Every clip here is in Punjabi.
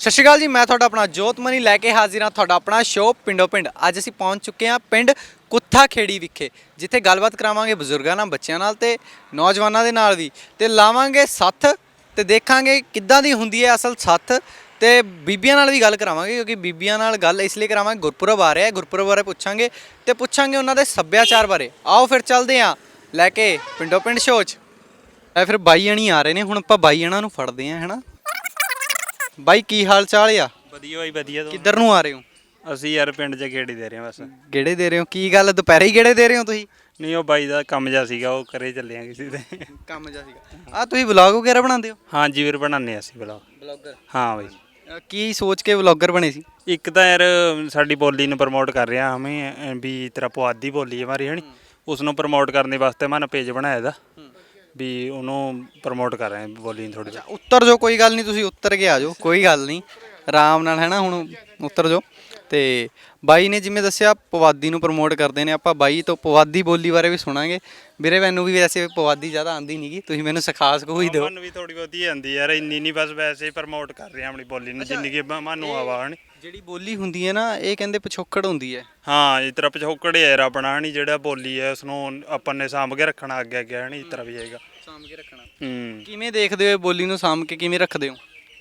ਸਤਿ ਸ਼੍ਰੀ ਅਕਾਲ ਜੀ, ਮੈਂ ਤੁਹਾਡਾ ਆਪਣਾ ਜੋਤਮਨੀ ਲੈ ਕੇ ਹਾਜ਼ਰ ਹਾਂ ਤੁਹਾਡਾ ਆਪਣਾ ਸ਼ੋਅ ਪਿੰਡੋ ਪਿੰਡ। ਅੱਜ ਅਸੀਂ ਪਹੁੰਚ ਚੁੱਕੇ ਹਾਂ ਪਿੰਡ ਕੁੱਥਾ ਖੇੜੀ ਵਿਖੇ, ਜਿੱਥੇ ਗੱਲਬਾਤ ਕਰਾਵਾਂਗੇ ਬਜ਼ੁਰਗਾਂ ਨਾਲ, ਬੱਚਿਆਂ ਨਾਲ ਤੇ ਨੌਜਵਾਨਾਂ ਦੇ ਨਾਲ ਵੀ। ਤੇ ਲਾਵਾਂਗੇ ਸੱਥ ਤੇ ਦੇਖਾਂਗੇ ਕਿੱਦਾਂ ਦੀ ਹੁੰਦੀ ਹੈ ਅਸਲ ਸੱਥ ਤੇ ਬੀਬੀਆਂ ਨਾਲ ਵੀ ਗੱਲ ਕਰਾਵਾਂਗੇ, ਕਿਉਂਕਿ ਬੀਬੀਆਂ ਨਾਲ ਗੱਲ ਇਸ ਲਈ ਕਰਾਵਾਂਗੇ, ਗੁਰਪੁਰਬ ਆ ਰਿਹਾ ਹੈ, ਗੁਰਪੁਰਬ ਬਾਰੇ ਪੁੱਛਾਂਗੇ ਤੇ ਪੁੱਛਾਂਗੇ ਉਹਨਾਂ ਦੇ ਸੱਭਿਆਚਾਰ ਬਾਰੇ। ਆਓ ਫਿਰ ਚੱਲਦੇ ਹਾਂ ਲੈ ਕੇ ਪਿੰਡੋ ਪਿੰਡ ਸ਼ੋਅ 'ਚ। ਐ ਫਿਰ ਬਾਈ ਜਣੀ ਆ ਰਹੇ ਨੇ, ਹੁਣ ਆਪਾਂ ਬਾਈ ਜਣਾ ਨੂੰ ਫੜਦੇ ਆਂ ਹੈਨਾ ਬਾਈ ਕੀ ਹਾਲ ਚਾਲ ਆ? ਵਧੀਆ ਬਾਈ ਵਧੀਆ ਤੋਂ ਕਿੱਧਰ ਨੂੰ ਆ ਰਹੇ ਹੋ? ਅਸੀਂ ਯਾਰ ਪਿੰਡ 'ਚ ਗੇੜੀ ਦੇ ਰਹੇ ਹਾਂ ਬਸ। ਗੇੜੇ ਦੇ ਰਹੇ ਹੋ? ਕੀ ਗੱਲ ਦੁਪਹਿਰੇ ਹੀ ਗੇੜੇ ਦੇ ਰਹੇ ਹੋ ਤੁਸੀਂ? ਨਹੀਂ ਉਹ ਬਾਈ ਦਾ ਕੰਮ ਜਾ ਸੀਗਾ ਉਹ ਕਰੇ ਚੱਲੇ ਆ ਕਿਸੇ ਦੇ। ਕੰਮ ਜਾ ਸੀਗਾ। ਆ ਤੁਸੀਂ ਵਲੌਗ ਵਗੈਰਾ ਬਣਾਉਂਦੇ ਹੋ? ਹਾਂਜੀ ਵੀਰ ਬਣਾਉਂਦੇ ਹਾਂ ਅਸੀਂ ਬਲੌਗ ਬਲੌਗਰ ਹਾਂ ਬਾਈ। ਕੀ ਸੋਚ ਕੇ ਵਲੌਗਰ ਬਣੇ ਸੀ? ਇੱਕ ਤਾਂ ਯਾਰ ਸਾਡੀ ਬੋਲੀ ਨੂੰ ਪ੍ਰਮੋਟ ਕਰ ਰਿਹਾ ਹਮੇ ਅਹ, ਵੀ ਤੇਰਾ ਪੁਆਧੀ ਬੋਲੀ ਹੈ ਮਾਰੀ ਹਣੀ ਉਸ ਨੂੰ ਪ੍ਰਮੋਟ ਕਰਨ ਦੇ ਵਾਸਤੇ ਮੈਂ ਪੇਜ ਬਣਾਇਆ ਦਾ ਵੀ ਉਹਨੂੰ ਪ੍ਰਮੋਟ ਕਰ ਰਹੇ ਹਾਂ ਬੋਲੀ ਨੂੰ ਥੋੜੀ ਉੱਤਰ ਜੋ ਕੋਈ ਗੱਲ ਨਹੀਂ ਤੁਸੀਂ ਉੱਤਰ ਕੇ ਆ ਜਾਓ ਕੋਈ ਗੱਲ ਨਹੀਂ। ਆਰਾਮ ਨਾਲ ਹੈ ਨਾ ਹੁਣ ਉੱਤਰ ਜੋ। ਤੇ ਬਾਈ ਨੇ ਜਿਵੇਂ ਦੱਸਿਆ ਪਵਾਦੀ ਨੂੰ ਪ੍ਰਮੋਟ ਕਰਦੇ ਨੇ ਆਪਾਂ ਬਾਈ ਤੋਂ ਪਵਾਦੀ ਬੋਲੀ ਬਾਰੇ ਵੀ ਸੁਣਾਂਗੇ। ਵੀਰੇ ਮੈਨੂੰ ਵੀ ਵੈਸੇ ਪਵਾਦੀ ਜ਼ਿਆਦਾ ਆਂਦੀ ਨਹੀਂਗੀ ਤੁਸੀਂ ਮੈਨੂੰ ਸਿਖਾ ਸਕੋ ਹੀ ਦਿਓ। ਮਨ ਵੀ ਥੋੜੀ ਬਹੁਤੀ ਆਉਂਦੀ ਯਾਰ ਇੰਨੀ ਨਹੀਂ ਬਸ ਵੈਸੇ ਪ੍ਰਮੋਟ ਕਰ ਰਹੇ ਹਾਂ ਆਪਣੀ ਬੋਲੀ ਨੂੰ ਜਿੰਨੀ ਕਿ ਮਨੂੰ ਆਵਾ ਹਣੀ ਜਿਹੜੀ ਬੋਲੀ ਹੁੰਦੀ ਹੈ ਨਾ ਇਹ ਕਹਿੰਦੇ ਪਿਛੋਕੜ ਹੁੰਦੀ ਹੈ। ਹਾਂ ਇਸ ਤਰ੍ਹਾਂ ਪਿਛੋਕੜ ਹੈ ਯਾਰ ਆਪਣਾ ਹਣੀ ਜਿਹੜਾ ਬੋਲੀ ਹੈ ਉਸ ਨੂੰ ਆਪਾਂ ਨੇ ਸਾਂਭ ਕੇ ਰੱਖਣਾ ਅੱਗੇ ਅੱਗੇ ਹਣੀ ਇਸ ਤਰ੍ਹਾਂ ਵੀ ਜਾਏਗਾ ਸਾਂਭ ਕੇ ਰੱਖਣਾ। ਹੂੰ। ਕਿਵੇਂ ਦੇਖਦੇ ਹੋ ਬੋਲੀ ਨੂੰ ਸਾਂਭ ਕੇ ਕਿਵੇਂ ਰੱਖਦੇ ਹੋ?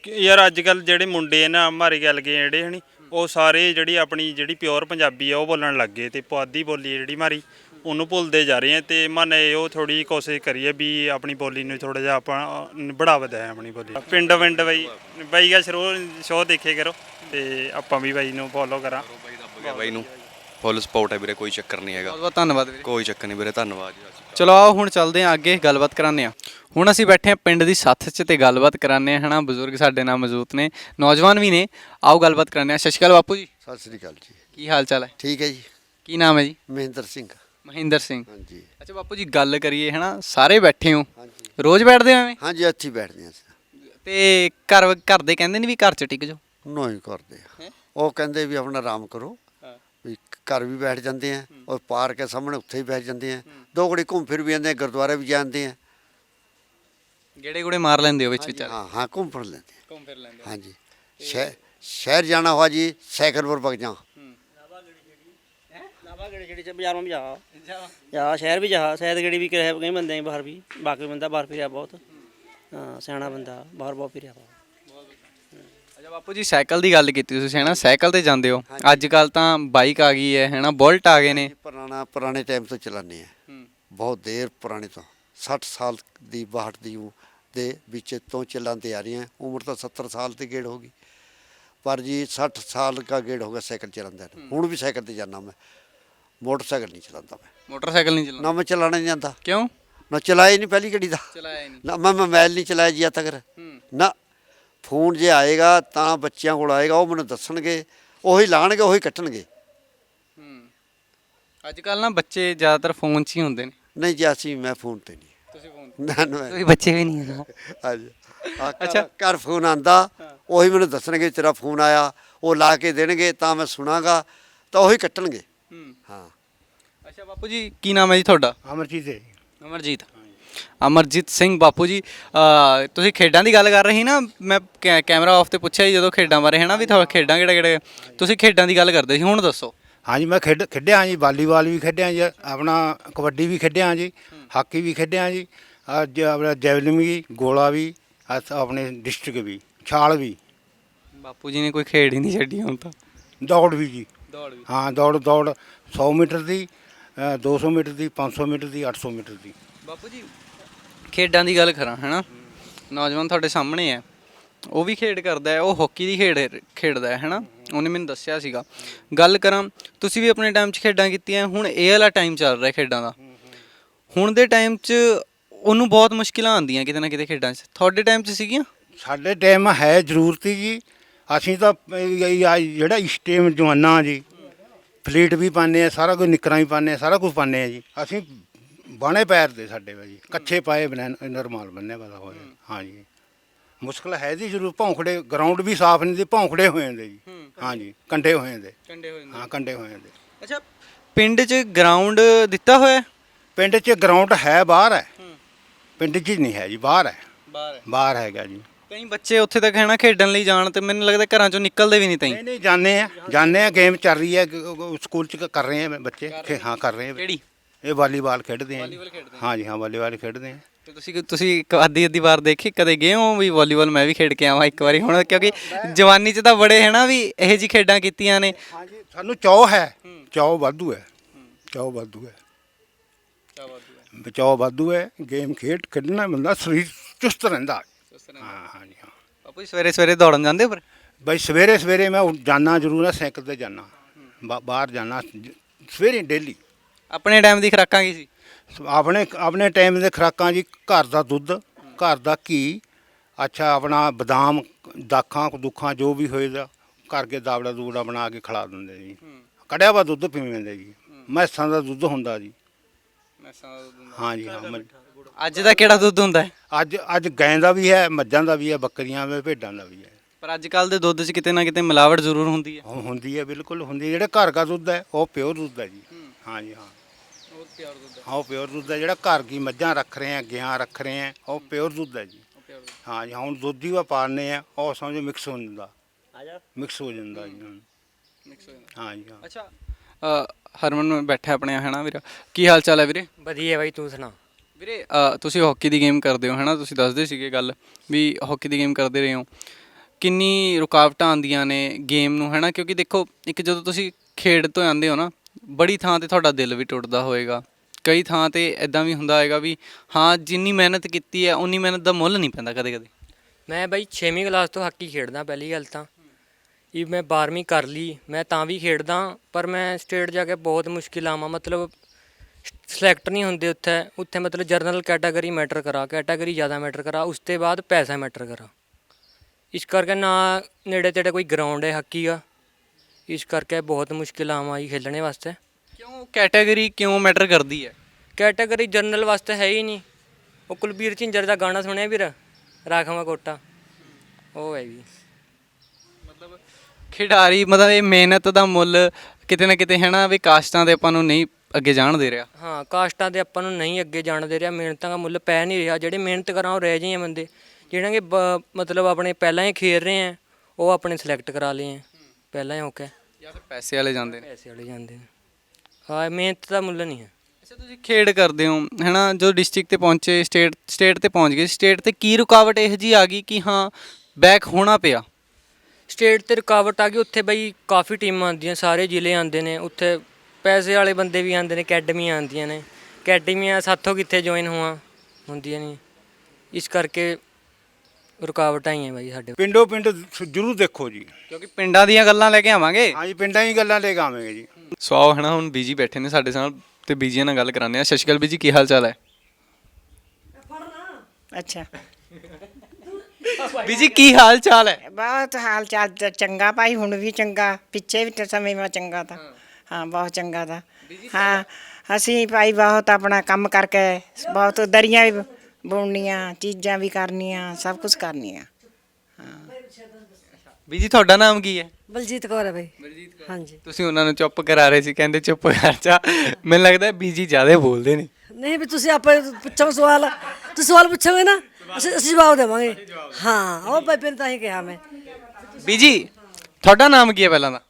ਕਿ ਯਾਰ ਅੱਜ ਕੱਲ ਜਿਹੜੇ ਮੁੰਡੇ ਨਾ ਮਾਰੇ ਗੱਲ ਗਏ ਜਿਹੜੇ ਹਣੀ ਉਹ ਸਾਰੇ ਜਿਹੜੀ ਆਪਣੀ ਜਿਹੜੀ ਪਿਓਰ ਪੰਜਾਬੀ ਆ ਉਹ ਬੋਲਣ ਲੱਗ ਗਏ ਤੇ ਪੁਆਧੀ ਬੋਲੀ ਹੈ ਜਿਹੜੀ ਮਾਰੀ ਉਹਨੂੰ ਭੁੱਲਦੇ ਜਾ ਰਹੇ ਆ ਤੇ ਮਨ ਇਹ ਉਹ ਥੋੜੀ ਕੋਸ਼ਿਸ਼ ਕਰੀਏ ਵੀ ਆਪਣੀ ਬੋਲੀ ਨੂੰ ਥੋੜਾ ਜਿਹਾ ਆਪਾਂ ਬੜਾਵਾ ਦੇ ਆਪਣੀ ਬੋਲੀ। ਪਿੰਡ ਪਿੰਡ ਬਾਈ ਬਾਈ ਦਾ ਸ਼ਰੋ ਸ਼ੋਅ ਦੇਖੇ ਕਰੋ। ਤੇ ਆਪਾਂ ਵੀ ਬਾਈ ਨੂੰ ਫੋਲੋ ਕਰਾਂ। ਬਾਈ ਦੱਬ ਗਿਆ ਬਾਈ ਨੂੰ। ਫੁੱਲ ਸਪੋਰਟ ਹੈ ਵੀਰੇ ਕੋਈ ਚੱਕਰ ਨਹੀਂ ਹੈਗਾ। ਬਹੁਤ ਬਹੁਤ ਧੰਨਵਾਦ ਵੀਰੇ। ਕੋਈ ਚੱਕਰ ਨਹੀਂ ਵੀਰੇ ਧੰਨਵਾਦ ਜੀ ਚਲੋ ਆਓ ਹੁਣ ਚੱਲਦੇ ਹਾਂ ਅੱਗੇ ਗੱਲਬਾਤ ਕਰਾਉਂਦੇ ਹਾਂ। ਹੁਣ ਅਸੀਂ ਬੈਠੇ ਹਾਂ ਪਿੰਡ ਦੀ ਸੱਥ 'ਚ ਤੇ ਗੱਲਬਾਤ ਕਰਾਉਂਦੇ ਹਾਂ ਹਨਾ? ਬਜ਼ੁਰਗ ਸਾਡੇ ਨਾਲ ਮੌਜੂਦ ਨੇ। ਨੌਜਵਾਨ ਵੀ ਨੇ। ਆਓ ਗੱਲਬਾਤ ਕਰਾਉਂਦੇ ਹਾਂ। ਸਤਿ ਸ਼੍ਰੀ ਅਕਾਲ ਬਾਪੂ ਜੀ। ਸਤਿ ਸ੍ਰੀ ਅਕਾਲ ਜੀ। ਕੀ ਹਾਲ ਚਾਲ ਹੈ? ਠੀਕ ਹੈ ਜੀ। ਕੀ ਨਾਮ ਹੈ ਜੀ? ਮਹਿੰਦਰ ਸਿੰਘ। ਮਹਿੰਦਰ ਸਿੰਘ। ਹਾਂਜੀ। ਅੱਛਾ ਬਾਪੂ ਜੀ ਗੱਲ ਕਰੀਏ ਹਨਾ? ਸਾਰੇ ਬੈਠੇ ਹੋ। ਹਾਂਜੀ। ਰੋਜ਼ ਬੈਠਦੇ ਹੋ ਐਵੇਂ? ਹਾਂਜੀ ਇੱਥੇ ਹੀ ਬੈਠਦੇ ਅਸੀਂ ਤੇ ਘਰ ਘਰ ਦੇ ਕਹਿੰਦੇ ਨੇ ਵੀ ਘਰ 'ਚ ਟਿਕ ਜਾਓ। ਨਹੀਂ ਕਰਦੇ ਆ। ਉਹ ਕਹਿੰਦੇ ਵੀ ਆਪਣਾ ਆਰਾਮ ਕਰੋ ਵੀ ਘਰ ਵੀ ਬੈਠ ਜਾਂਦੇ ਆ ਔਰ ਪਾਰਕ ਹੈ ਸਾਹਮਣੇ ਉੱਥੇ ਹੀ ਬੈਠ ਜਾਂਦੇ ਆ। ਦੋ ਘੜੀ ਘੁੰਮ ਫਿਰ ਵੀ ਜਾਂਦੇ ਆ ਗੁਰਦੁਆਰੇ ਵੀ ਜਾਂਦੇ ਆ। ਗੇੜੇ ਗੁੜੇ ਮਾਰ ਲੈਂਦੇ ਹੋ ਵਿੱਚ ਵਿਚਾਰੇ? ਹਾਂ ਹਾਂ ਘੁੰਮ ਫਿਰ ਲੈਂਦੇ ਆ। ਘੁੰਮ ਫਿਰ ਲੈਂਦੇ ਹਾਂਜੀ। ਸ਼ਹਿਰ ਸ਼ਹਿਰ ਜਾਣਾ ਹੋਆ ਜੀ ਸਾਈਕਲ ਪਰ ਵਗ ਜਾ ਲਾਵਾ ਗੇੜੀ ਗੇੜੀ ਚ ਬਾਜ਼ਾਰੋਂ ਵੀ ਜਾ ਜਾ। ਸ਼ਹਿਰ ਵੀ ਜਾ ਸ਼ਾਇਦ ਗੇੜੀ ਵੀ ਕਰਿਆ ਕਈ ਬੰਦੇ ਆ ਬਾਹਰ ਵੀ ਬਾਕੀ ਬੰਦਾ ਬਾਹਰ ਫਿਰਿਆ ਬਹੁਤ। ਹਾਂ। ਸਿਆਣਾ ਬੰਦਾ ਬਾਹਰ ਬਹੁਤ ਫਿਰਿਆ ਬਹੁਤ। ਅੱਛਾ ਬਾਪੂ ਜੀ ਸਾਈਕਲ ਦੀ ਗੱਲ ਕੀਤੀ ਤੁਸੀਂ ਹੈਨਾ? ਸਾਈਕਲ ਤੇ ਜਾਂਦੇ ਹੋ। ਅੱਜ ਕੱਲ ਤਾਂ ਬਾਈਕ ਆ ਗਈ ਹੈ ਹੈਨਾ? ਬੁਲਟ ਆ ਗਏ ਨੇ। ਪੁਰਾਣਾ ਪੁਰਾਣੇ ਟਾਈਮ ਤੋਂ ਚਲਾਉਂਦੇ ਆ ਬਹੁਤ ਦੇਰ ਪੁਰਾਣੇ ਤੋਂ। 60 ਸਾਲ ਦੀ 62 ਦੀ ਦੇ ਵਿੱਚ ਤੋਂ ਚਲਾਉਂਦੇ ਆ ਰਹੇ ਆ ਉਮਰ ਤਾਂ 70 ਸਾਲ ਤੇ ਗੇੜ ਹੋ ਗਈ। ਪਰ ਜੀ 60 ਸਾਲ ਦਾ ਗੇੜ ਹੋ ਗਿਆ ਸਾਈਕਲ ਚਲਾਉਂਦਾ। ਹੁਣ ਵੀ ਸਾਈਕਲ ਤੇ ਜਾਂਦਾ ਮੈਂ। ਮੋਟਰਸਾਈਕਲ ਨਹੀਂ ਚਲਾਉਂਦਾ ਮੈਂ। ਮੋਟਰਸਾਈਕਲ ਨਹੀਂ ਚਲਾਉਂਦੇ। ਨਾ ਮੈਂ ਚਲਾਣਾ ਨਹੀਂ ਜਾਂਦਾ। ਕਿਉਂ? ਨਾ ਚਲਾਇਆ ਨਹੀਂ ਪਹਿਲੀ ਗੱਡੀ ਦਾ। ਚਲਾਇਆ ਨਹੀਂ। ਨਾ ਮੈਂ ਮੋਬਾਈਲ ਨਹੀਂ ਚਲਾਇਆ ਜੀ ਤੱਕ। ਨਾ ਫੋਨ ਜੇ ਆਏਗਾ ਤਾਂ ਬੱਚਿਆਂ ਕੋਲ ਆਏਗਾ ਉਹ ਮੈਨੂੰ ਦੱਸਣਗੇ ਉਹੀ ਲਾਣਗੇ ਉਹੀ ਕੱਟਣਗੇ। ਅੱਜ ਕੱਲ ਨਾ ਬੱਚੇ ਜ਼ਿਆਦਾਤਰ ਫੋਨ 'ਚ ਹੀ ਹੁੰਦੇ ਨੇ। ਨਹੀਂ ਜੀ ਅਸੀਂ ਮੈਂ ਫੋਨ ਤੇ ਨਹੀਂ। ਤੁਸੀਂ ਫੋਨ ਨਾ ਨਾ ਤੁਸੀਂ ਬੱਚੇ ਵੀ ਨਹੀਂ ਹੋ ਹਾਂਜੀ। ਅੱਛਾ। ਘਰ ਫੋਨ ਆਂਦਾ ਉਹੀ ਮੈਨੂੰ ਦੱਸਣਗੇ ਤੇਰਾ ਫੋਨ ਆਇਆ ਉਹ ਲਾ ਕੇ ਦੇਣਗੇ ਤਾਂ ਮੈਂ ਸੁਣਾਗਾ ਤਾਂ ਉਹੀ ਕੱਟਣਗੇ। ਹੂੰ। ਹਾਂ। ਅੱਛਾ ਬਾਪੂ ਜੀ ਕੀ ਨਾਮ ਹੈ ਜੀ ਤੁਹਾਡਾ? ਅਮਰਜੀਤ ਹੈ ਅਮਰਜੀਤ। ਅਮਰਜੀਤ ਸਿੰਘ ਬਾਪੂ ਜੀ ਤੁਸੀਂ ਖੇਡਾਂ ਦੀ ਗੱਲ ਕਰ ਰਹੇ ਸੀ ਨਾ ਮੈਂ ਕੈ- ਕੈਮਰਾ ਆਫ ਤੇ ਪੁੱਛਿਆ ਸੀ ਜਦੋਂ ਖੇਡਾਂ ਬਾਰੇ ਹੈ ਨਾ ਵੀ ਤੁਹਾਨੂੰ ਖੇਡਾਂ ਕਿਹੜੇ ਕਿਹੜੇ ਤੁਸੀਂ ਖੇਡਾਂ ਦੀ ਗੱਲ ਕਰਦੇ ਸੀ ਹੁਣ ਦੱਸੋ। ਹਾਂਜੀ ਮੈਂ ਖੇਡ ਖੇਡਿਆ ਜੀ ਵਾਲੀਬਾਲ ਵੀ ਖੇਡਿਆ ਜੀ ਆਪਣਾ ਕਬੱਡੀ ਵੀ ਖੇਡਿਆ ਜੀ ਹਾਕੀ ਵੀ ਖੇਡਿਆ ਜੀ ਅੱਜ ਆਪਣਾ ਜੈਵਲਿਨ ਵੀ ਗੋਲਾ ਵੀ ਅਸ- ਆਪਣੇ ਡਿਸਟ੍ਰਿਕਟ ਵੀ ਛਾਲ ਵੀ। ਬਾਪੂ ਜੀ ਨੇ ਕੋਈ ਖੇਡ ਹੀ ਨਹੀਂ ਛੱਡੀ ਹੁਣ ਤਾਂ। ਦੌੜ ਵੀ ਜੀ। ਦੌੜ ਵੀ। ਹਾਂ ਦੌੜ ਦੌੜ 100 ਮੀਟਰ ਦੀ ਅ, 200 ਮੀਟਰ ਦੀ 500 ਮੀਟਰ ਦੀ 800 ਮੀਟਰ ਦੀ। ਬਾਪੂ ਜੀ ਖੇਡਾਂ ਦੀ ਗੱਲ ਕਰਾਂ, ਹੈਨਾ? ਨੌਜਵਾਨ ਤੁਹਾਡੇ ਸਾਹਮਣੇ ਹੈ। ਉਹ ਵੀ ਖੇਡ ਕਰਦਾ ਹੈ, ਉਹ ਹਾਕੀ ਦੀ ਖੇਡ, ਖੇਡਦਾ ਹੈ, ਹੈਨਾ? ਉਹਨੇ ਮੈਨੂੰ ਦੱਸਿਆ ਸੀਗਾ। ਗੱਲ ਕਰਾਂ, ਤੁਸੀਂ ਵੀ ਆਪਣੇ ਟਾਈਮ 'ਚ ਖੇਡਾਂ ਕੀਤੀਆਂ, ਹੁਣ ਇਹ ਵਾਲਾ ਟਾਈਮ ਚੱਲ ਰਿਹਾ ਖੇਡਾਂ ਦਾ। ਹੁਣ ਦੇ ਟਾਈਮ 'ਚ ਉਹਨੂੰ ਬਹੁਤ ਮੁਸ਼ਕਿਲਾਂ ਆਉਂਦੀਆਂ ਕਿਤੇ ਨਾ ਕਿਤੇ ਖੇਡਾਂ 'ਚ। ਤੁਹਾਡੇ ਟਾਈਮ 'ਚ ਸੀਗੀਆਂ? ਸਾਡੇ ਟਾਈਮ ਹੈ ਜ਼ਰੂਰਤੀ ਜੀ। ਅਸੀਂ ਤਾਂ, ਇਹ- ਇਹ ਆ ਜਿਹੜਾ ਇਸ ਟਾਈਮ ਜਵਾਨਾ ਜੀ, ਫਲੀਟ ਵੀ ਪਾਉਂਦੇ ਆ, ਸਾਰਾ ਕੁਝ ਨਿਕਰਾਂ ਵੀ ਪਾਉਂਦੇ ਆ, ਸਾਰਾ ਕੁਝ ਪਾਉਂਦੇ ਆ ਜੀ। ਅਸੀਂ ਬਾਣੇ ਪੈਰ ਦੇ ਸਾਡੇ ਵਾ ਜੀ ਕੱਛੇ ਪਾਏ ਬਨੈਨ ਨਰਮਾਲ ਬੰਨੇ ਵਾਲਾ ਹੋਇਆ। ਹਾਂ। ਜੀ ਮੁਸ਼ਕਲ ਹੈ ਜੀ ਜ਼ਰੂਰ ਭੌਂਕੜੇ ਗਰਾਊਂਡ ਵੀ ਸਾਫ਼ ਨਹੀਂ ਦੇ ਭੌਂਕੜੇ ਹੋ ਜਾਂਦੇ ਜੀ। ਹਾਂ ਜੀ ਕੰਡੇ ਜਾਂਦੇ। ਹੋਏ ਹਾਂ ਕੰਡੇ ਹੋ ਜਾਂਦੇ। ਅੱਛਾ ਪਿੰਡ 'ਚ ਗਰਾਊਂਡ ਦਿੱਤਾ ਹੋਇਆ? ਪਿੰਡ 'ਚ ਗਰਾਊਂਡ ਹੈ ਬਾਹਰ ਹੈ। ਪਿੰਡ 'ਚ ਨਹੀਂ ਹੈ ਜੀ ਬਾਹਰ ਹੈ। ਬਾਹਰ ਹੈ। ਬਾਹਰ ਹੈਗਾ ਜੀ। ਕਈ ਬੱਚੇ ਉੱਥੇ ਤੱਕ ਹੈ ਨਾ ਖੇਡਣ ਲਈ ਜਾਣ ਤੇ ਮੈਨੂੰ ਲੱਗਦਾ ਘਰਾਂ ਚੋਂ ਨਿਕਲਦੇ ਵੀ ਨਹੀਂ ਤਾਈ। ਨਹੀਂ ਨਹੀਂ ਜਾਣੇ ਆ। ਜਾਣੇ ਆ ਗੇਮ ਚੱਲ ਰਹੀ ਹੈ ਸਕੂਲ ਚ ਕਰ ਰਹੇ ਆ ਬੱਚੇ। ਹਾਂ ਕਰ ਰਹੇ ਆ। ਕਿਹੜੀ? ਇਹ ਵਾਲੀਬਾਲ ਖੇਡਦੇ ਆ ਜੀ। ਵਾਲੀਬਾਲ ਖੇਡਦੇ ਹਾਂ ਵਾਲੀਬਾਲ ਖੇਡਦੇ ਆ। ਤੇ ਤੁਸੀਂ ਤੁਸੀਂ ਇੱਕ ਅੱਧੀ ਅੱਧੀ ਵਾਰ ਦੇਖੀ ਕਦੇ ਗਏ ਹੋ ਵੀ ਵਾਲੀਬਾਲ ਮੈਂ ਵੀ ਖੇਡ ਕੇ ਆਵਾਂ ਇੱਕ ਵਾਰੀ ਹੁਣ? ਕਿਉਂਕਿ ਜਵਾਨੀ 'ਚ ਤਾਂ ਬੜੇ ਹੈ ਨਾ ਵੀ ਇਹੋ ਜੀ ਖੇਡਾਂ ਕੀਤੀਆਂ ਨੇ। ਹਾਂ। ਜੀ ਸਾਨੂੰ ਚਾਅ ਹੈ। ਚਾਅ ਵਾਧੂ ਹੈ। ਚਾਅ ਵਾਧੂ ਹੈ। ਬਚਾਓ ਵਾਧੂ ਹੈ। ਗੇਮ ਖੇਡ ਖੇਡਣਾ ਬੰਦਾ ਸਰੀਰ ਚੁਸਤ ਰਹਿੰਦਾ। ਹਾਂ ਹਾਂ। ਬਾਪੂ ਜੀ ਸਵੇਰੇ ਸਵੇਰੇ ਦੌੜਨ ਜਾਂਦੇ ਹੋ ਫਿਰ? ਬਈ ਸਵੇਰੇ ਸਵੇਰੇ ਮੈਂ ਜਾਣਾ ਜ਼ਰੂਰ ਹੈ ਸਾਈਕਲ ਤੇ ਜਾਣਾ ਬਾਹਰ ਜਾਣਾ ਸਵੇਰੇ ਡੇਲੀ। ਆਪਣੇ ਟਾਈਮ ਦੀ ਖੁਰਾਕਾਂ ਕੀ ਸੀ? ਆਪਣੇ ਆਪਣੇ ਟਾਈਮ ਦੇ ਖੁਰਾਕਾਂ ਜੀ ਘਰ ਦਾ ਦੁੱਧ ਘਰ ਦਾ ਘੀ ਅੱਛਾ ਆਪਣਾ ਬਦਾਮ ਦਾਖਾਂ ਦੁੱਖਾਂ ਜੋ ਵੀ ਹੋਏਗਾ ਕਰਕੇ ਦਾਵੜਾ ਦੂੜਾ ਬਣਾ ਕੇ ਖਿਲਾ ਦਿੰਦੇ ਜੀ। ਕੜਿਆ ਵਾ ਦੁੱਧ ਪੀਵੈਂਦੇ ਜੀ। ਮੈਸਾਂ ਦਾ ਦੁੱਧ ਹੁੰਦਾ ਜੀ। ਹਾਂ ਜੀ ਹਾਂ ਮ- ਅੱਜ ਦਾ ਕਿਹੜਾ ਦੁੱਧ ਹੁੰਦਾ? ਹੈ ਅੱਜ ਅੱਜ ਗਾਂ ਦਾ ਵੀ ਹੈ ਮੱਝਾਂ ਦਾ ਵੀ ਹੈ ਬੱਕਰੀਆਂ ਵੀ ਭੇਡਾਂ ਦਾ ਵੀ ਹੈ। ਪਰ ਅੱਜ ਕੱਲ ਦੇ ਦੁੱਧ 'ਚ ਕਿਤੇ ਨਾ ਕਿਤੇ ਮਿਲਾਵਟ ਜ਼ਰੂਰ ਹੁੰਦੀ ਹੈ। ਹੁ- ਹੁੰਦੀ ਹੈ ਬਿਲਕੁਲ ਹੁੰਦੀ ਹੈ। ਜਿਹੜਾ ਘਰ ਦਾ ਦੁੱਧ ਹੈ ਉਹ ਪਿਓਰ ਦੁੱਧ ਹੈ ਜੀ। ਹਾਂ ਜੀ ਹਾਂ। ਹਾਂ। ਉਹ ਪਿਓਰ ਦੁੱਧ ਹੈ ਜਿਹੜਾ ਘਰ ਕੀ ਮੱਝਾਂ ਰੱਖ ਰਹੇ ਆ ਗਾਂ ਰੱਖ ਰਹੇ ਆ ਉਹ ਪਿਓਰ ਦੁੱਧ ਹੈ ਜੀ। ਹਾਂ। ਜੀ ਹੁਣ ਦੁੱਧ ਹੀ ਵਾ ਪਾਲਨੇ ਆ ਉਹ ਸਮਝੋ ਮਿਕਸ ਹੋ ਜਾਂਦਾ। ਮਿਕਸ ਹੋ ਜਾਂਦਾ ਜੀ ਹੁਣ। ਹਾਂ ਜੀ ਹਾਂ। ਅੱਛਾ ਅ, ਹਰਮਨ ਬੈਠਾ ਆਪਣੇ ਹੈ ਨਾ ਵੀਰਾ? ਕੀ ਹਾਲ ਚਾਲ ਹੈ ਵੀਰੇ? ਵਧੀਆ ਬਾਈ ਤੂੰ ਸੁਣਾ? ਵੀਰੇ ਅ, ਤੁਸੀਂ ਹਾਕੀ ਦੀ ਗੇਮ ਕਰਦੇ ਹੋ ਹੈ ਨਾ ਤੁਸੀਂ ਦੱਸਦੇ ਸੀਗੇ ਗੱਲ ਵੀ ਹਾਕੀ ਦੀ ਗੇਮ ਕਰਦੇ ਰਹੇ ਹੋ। ਕਿੰਨੀ ਰੁਕਾਵਟਾਂ ਆਉਂਦੀਆਂ ਨੇ ਗੇਮ ਨੂੰ ਹੈ ਨਾ ਕਿਉਂਕਿ ਦੇਖੋ ਇੱਕ ਜਦੋਂ ਤੁਸੀਂ ਖੇਡ ਤੋਂ ਆਉਂਦੇ ਹੋ ਨਾ ਬੜੀ ਥਾਂ ਤੇ ਤੁਹਾਡਾ ਦਿਲ ਵੀ ਟੁੱਟਦਾ ਹੋਏਗਾ। ਕਈ ਥਾਂ ਤੇ ਐਦਾਂ ਵੀ ਹੁੰਦਾ ਹੈਗਾ ਵੀ, ਹਾਂ, ਜਿੰਨੀ ਮਿਹਨਤ ਕੀਤੀ ਹੈ, ਉਨੀ ਮਿਹਨਤ ਦਾ ਮੁੱਲ ਨਹੀਂ ਪੈਂਦਾ ਕਦੇ ਕਦੇ ਮੈਂ ਬਾਈ 6ਵੀਂ ਕਲਾਸ ਤੋਂ ਹਾਕੀ ਖੇਡਦਾ ਪਹਿਲੀ ਗੱਲ ਤਾਂ। ਇਹ ਮੈਂ 12ਵੀਂ ਕਰ ਲਈ, ਮੈਂ ਤਾਂ ਵੀ ਖੇਡਦਾ, ਪਰ ਮੈਂ ਸਟੇਟ ਜਾ ਕੇ ਬਹੁਤ ਮੁਸ਼ਕਿਲ ਆਵਾਂ, ਮਤਲਬ ਸਿਲੈਕਟ ਨਹੀਂ ਹੁੰਦੇ ਉੱਥੇ। ਉੱਥੇ ਮਤਲਬ ਜਰਨਲ ਕੈਟਾਗਰੀ ਮੈਟਰ ਕਰਾ ਕੈਟਾਗਰੀ ਜ਼ਿਆਦਾ ਮੈਟਰ ਕਰਾ, ਉਸ ਤੋਂ ਬਾਅਦ ਪੈਸਾ ਮੈਟਰ ਕਰਾ। ਇਸ ਕਰਕੇ ਨਾ ਨੇੜੇ ਤੇੜੇ ਕੋਈ ਗਰਾਊਂਡ ਹੈ ਹਾਕੀ ਦਾ। ਇਸ ਕਰਕੇ ਬਹੁਤ ਮੁਸ਼ਕਿਲ ਆਵਾਂ ਜੀ ਖੇਲਣੇ ਵਾਸਤੇ। ਕਿਉਂ? ਕੈਟਾਗਰੀ ਕਿਉਂ ਮੈਟਰ ਕਰਦੀ ਹੈ? ਕੈਟਾਗਰੀ ਜਰਨਲ ਵਾਸਤੇ ਹੈ ਹੀ ਨਹੀਂ। ਉਹ ਕੁਲਬੀਰ ਝਿੰਜਰ ਦਾ ਗਾਣਾ ਸੁਣਿਆ ਵੀਰ? ਰਾਖਵਾਂ ਕੋਟਾ। ਉਹ ਹੈ ਵੀ ਖਿਡਾਰੀ ਮਤਲਬ ਇਹ ਮਿਹਨਤ ਦਾ ਮੁੱਲ ਕਿਤੇ ਨਾ ਕਿਤੇ ਹੈ ਨਾ ਵੀ ਕਾਸ਼ਤਾਂ ਦੇ ਆਪਾਂ ਨੂੰ ਨਹੀਂ ਅੱਗੇ ਜਾਣ ਦੇ ਰਿਹਾ। ਹਾਂ ਕਾਸਟਾਂ ਦੇ ਆਪਾਂ ਨੂੰ ਨਹੀਂ ਅੱਗੇ ਜਾਣ ਦੇ ਰਿਹਾ। ਮਿਹਨਤਾਂ ਦਾ ਮੁੱਲ ਪੈ ਨਹੀਂ ਰਿਹਾ। ਜਿਹੜੇ ਮਿਹਨਤ ਕਰਾਂ ਉਹ ਰਹਿ ਜਾਏ ਬੰਦੇ। ਜਿਹੜੇ ਕਿ ਬ- ਮਤਲਬ ਆਪਣੇ ਪਹਿਲਾਂ ਹੀ ਖੇਡ ਰਹੇ ਆ ਉਹ ਆਪਣੇ ਸਿਲੈਕਟ ਕਰਾ ਲਏ ਆ। ਪਹਿਲਾਂ ਹੀ ਹੋ ਕੇ। ਜਾਂ ਫਿਰ ਪੈਸੇ ਵਾਲੇ ਜਾਂਦੇ ਨੇ? ਪੈਸੇ ਵਾਲੇ ਜਾਂਦੇ ਨੇ। ਹਾਂ ਮਿਹਨਤ ਦਾ ਮੁੱਲ ਨਹੀਂ ਹੈ। ਅੱਛਾ ਤੁਸੀਂ ਖੇਡ ਕਰਦੇ ਹੋ ਹੈਨਾ? ਜੋ ਡਿਸਟ੍ਰਿਕਟ ਤੇ ਪਹੁੰਚੇ ਸਟੇਟ ਸਟੇਟ ਤੇ ਪਹੁੰਚ ਗਏ ਸਟੇਟ ਤੇ ਕੀ ਰੁਕਾਵਟ ਇਹ ਜੀ ਆ ਗਈ ਕਿ ਹਾਂ ਬੈਕ ਹੋਣਾ ਪਿਆ? ਸਟੇਟ ਤੇ ਰੁਕਾਵਟ ਆ ਗਈ ਉੱਥੇ ਬਈ ਕਾਫੀ ਟੀਮਾਂ ਆਉਂਦੀਆਂ ਸਾਰੇ ਜ਼ਿਲ੍ਹੇ ਆਉਂਦੇ ਨੇ ਉੱਥੇ ਪੈਸੇ ਵਾਲੇ ਬੰਦੇ ਵੀ ਆਉਂਦੇ ਨੇ ਅਕੈਡਮੀਆਂ ਆਉਂਦੀਆਂ ਨੇ। ਅਕੈਡਮੀਆਂ ਸਾਥੋਂ ਕਿੱਥੇ ਜੁਆਇਨ ਹੋਆਂ ਹੁੰਦੀਆਂ ਨਹੀਂ। ਇਸ ਕਰਕੇ ਰੁਕਾਵਟਾਂ ਹੀ ਹੈ ਬਾਈ ਸਾਡੇ ਪਿੰਡੋ ਪਿੰਡ ਜ਼ਰੂਰ ਦੇਖੋ ਜੀ। ਕਿਉਂਕਿ ਪਿੰਡਾਂ ਦੀਆਂ ਗੱਲਾਂ ਲੈ ਕੇ ਆਵਾਂਗੇ। ਹਾਂ ਜੀ ਪਿੰਡਾਂ ਹੀ ਗੱਲਾਂ ਲੈ ਕੇ ਆਵਾਂਗੇ ਜੀ। ਸੋ ਆਓ ਹੈ ਨਾ ਹੁਣ ਬੀਜੀ ਬੈਠੇ ਨੇ ਸਾਡੇ ਨਾਲ ਤੇ ਬੀਜੀਆਂ ਨਾਲ ਗੱਲ ਕਰਾਉਂਦੇ ਆ ਸਤਿ ਸ਼੍ਰੀ ਅਕਾਲ ਬੀਜੀ ਕੀ ਹਾਲ ਚਾਲ ਹੈ? ਅੱਛਾ। ਬੀਜੀ ਕੀ ਹਾਲ ਚਾਲ ਹੈ? ਬਹੁਤ ਹਾਲ ਚਾਲ ਚੰਗਾ ਭਾਈ ਹੁਣ ਵੀ ਚੰਗਾ। ਪਿੱਛੇ ਵੀ ਤੇ ਸਮੇਂ ਮਾ ਚੰਗਾ ਤਾਂ। ਹਾਂ ਬਹੁਤ ਚੰਗਾ ਤਾਂ। ਹਾਂ ਅਸੀਂ ਭਾਈ ਬਹੁਤ ਆਪਣਾ ਕੰਮ ਕਰਕੇ ਬਹੁਤ ਦਰੀਆਂ ਵੀ ਬੁਣਨੀਆਂ ਚੀਜ਼ਾਂ ਵੀ ਕਰਨੀਆਂ ਸਭ ਕੁਝ ਕਰਨੀਆਂ। ਬੀਜੀ ਤੁਹਾਡਾ ਨਾਮ ਕੀ ਹੈ? ਬਲਜੀਤ ਕੌਰ ਹੈ ਬਈ। ਹਾਂਜੀ। ਤੁਸੀਂ ਉਹਨਾਂ ਨੂੰ ਚੁੱਪ ਕਰਾ ਰਹੇ ਸੀ ਕਹਿੰਦੇ ਚੁੱਪ ਕਰ ਜਾ। ਮੈਨੂੰ ਲੱਗਦਾ ਬੀਜੀ ਜ਼ਿਆਦਾ ਬੋਲਦੇ ਨੇ। ਨਹੀਂ ਵੀ ਤੁਸੀਂ ਆਪੇ ਪੁੱਛੋ ਸਵਾਲ। ਤੁਸੀਂ ਸਵਾਲ ਪੁੱਛੋਗੇ ਨਾ ਅਸੀਂ ਅਸੀਂ ਜਵਾਬ ਦੇਵਾਂਗੇ। ਹਾਂ ਉਹ ਭਾਈ ਫਿਰ ਤਾਂ ਹੀ ਕਿਹਾ ਮੈਂ। ਬੀਜੀ ਤੁਹਾਡਾ ਨਾਮ ਕੀ ਹੈ ਪਹਿਲਾਂ ਦਾ?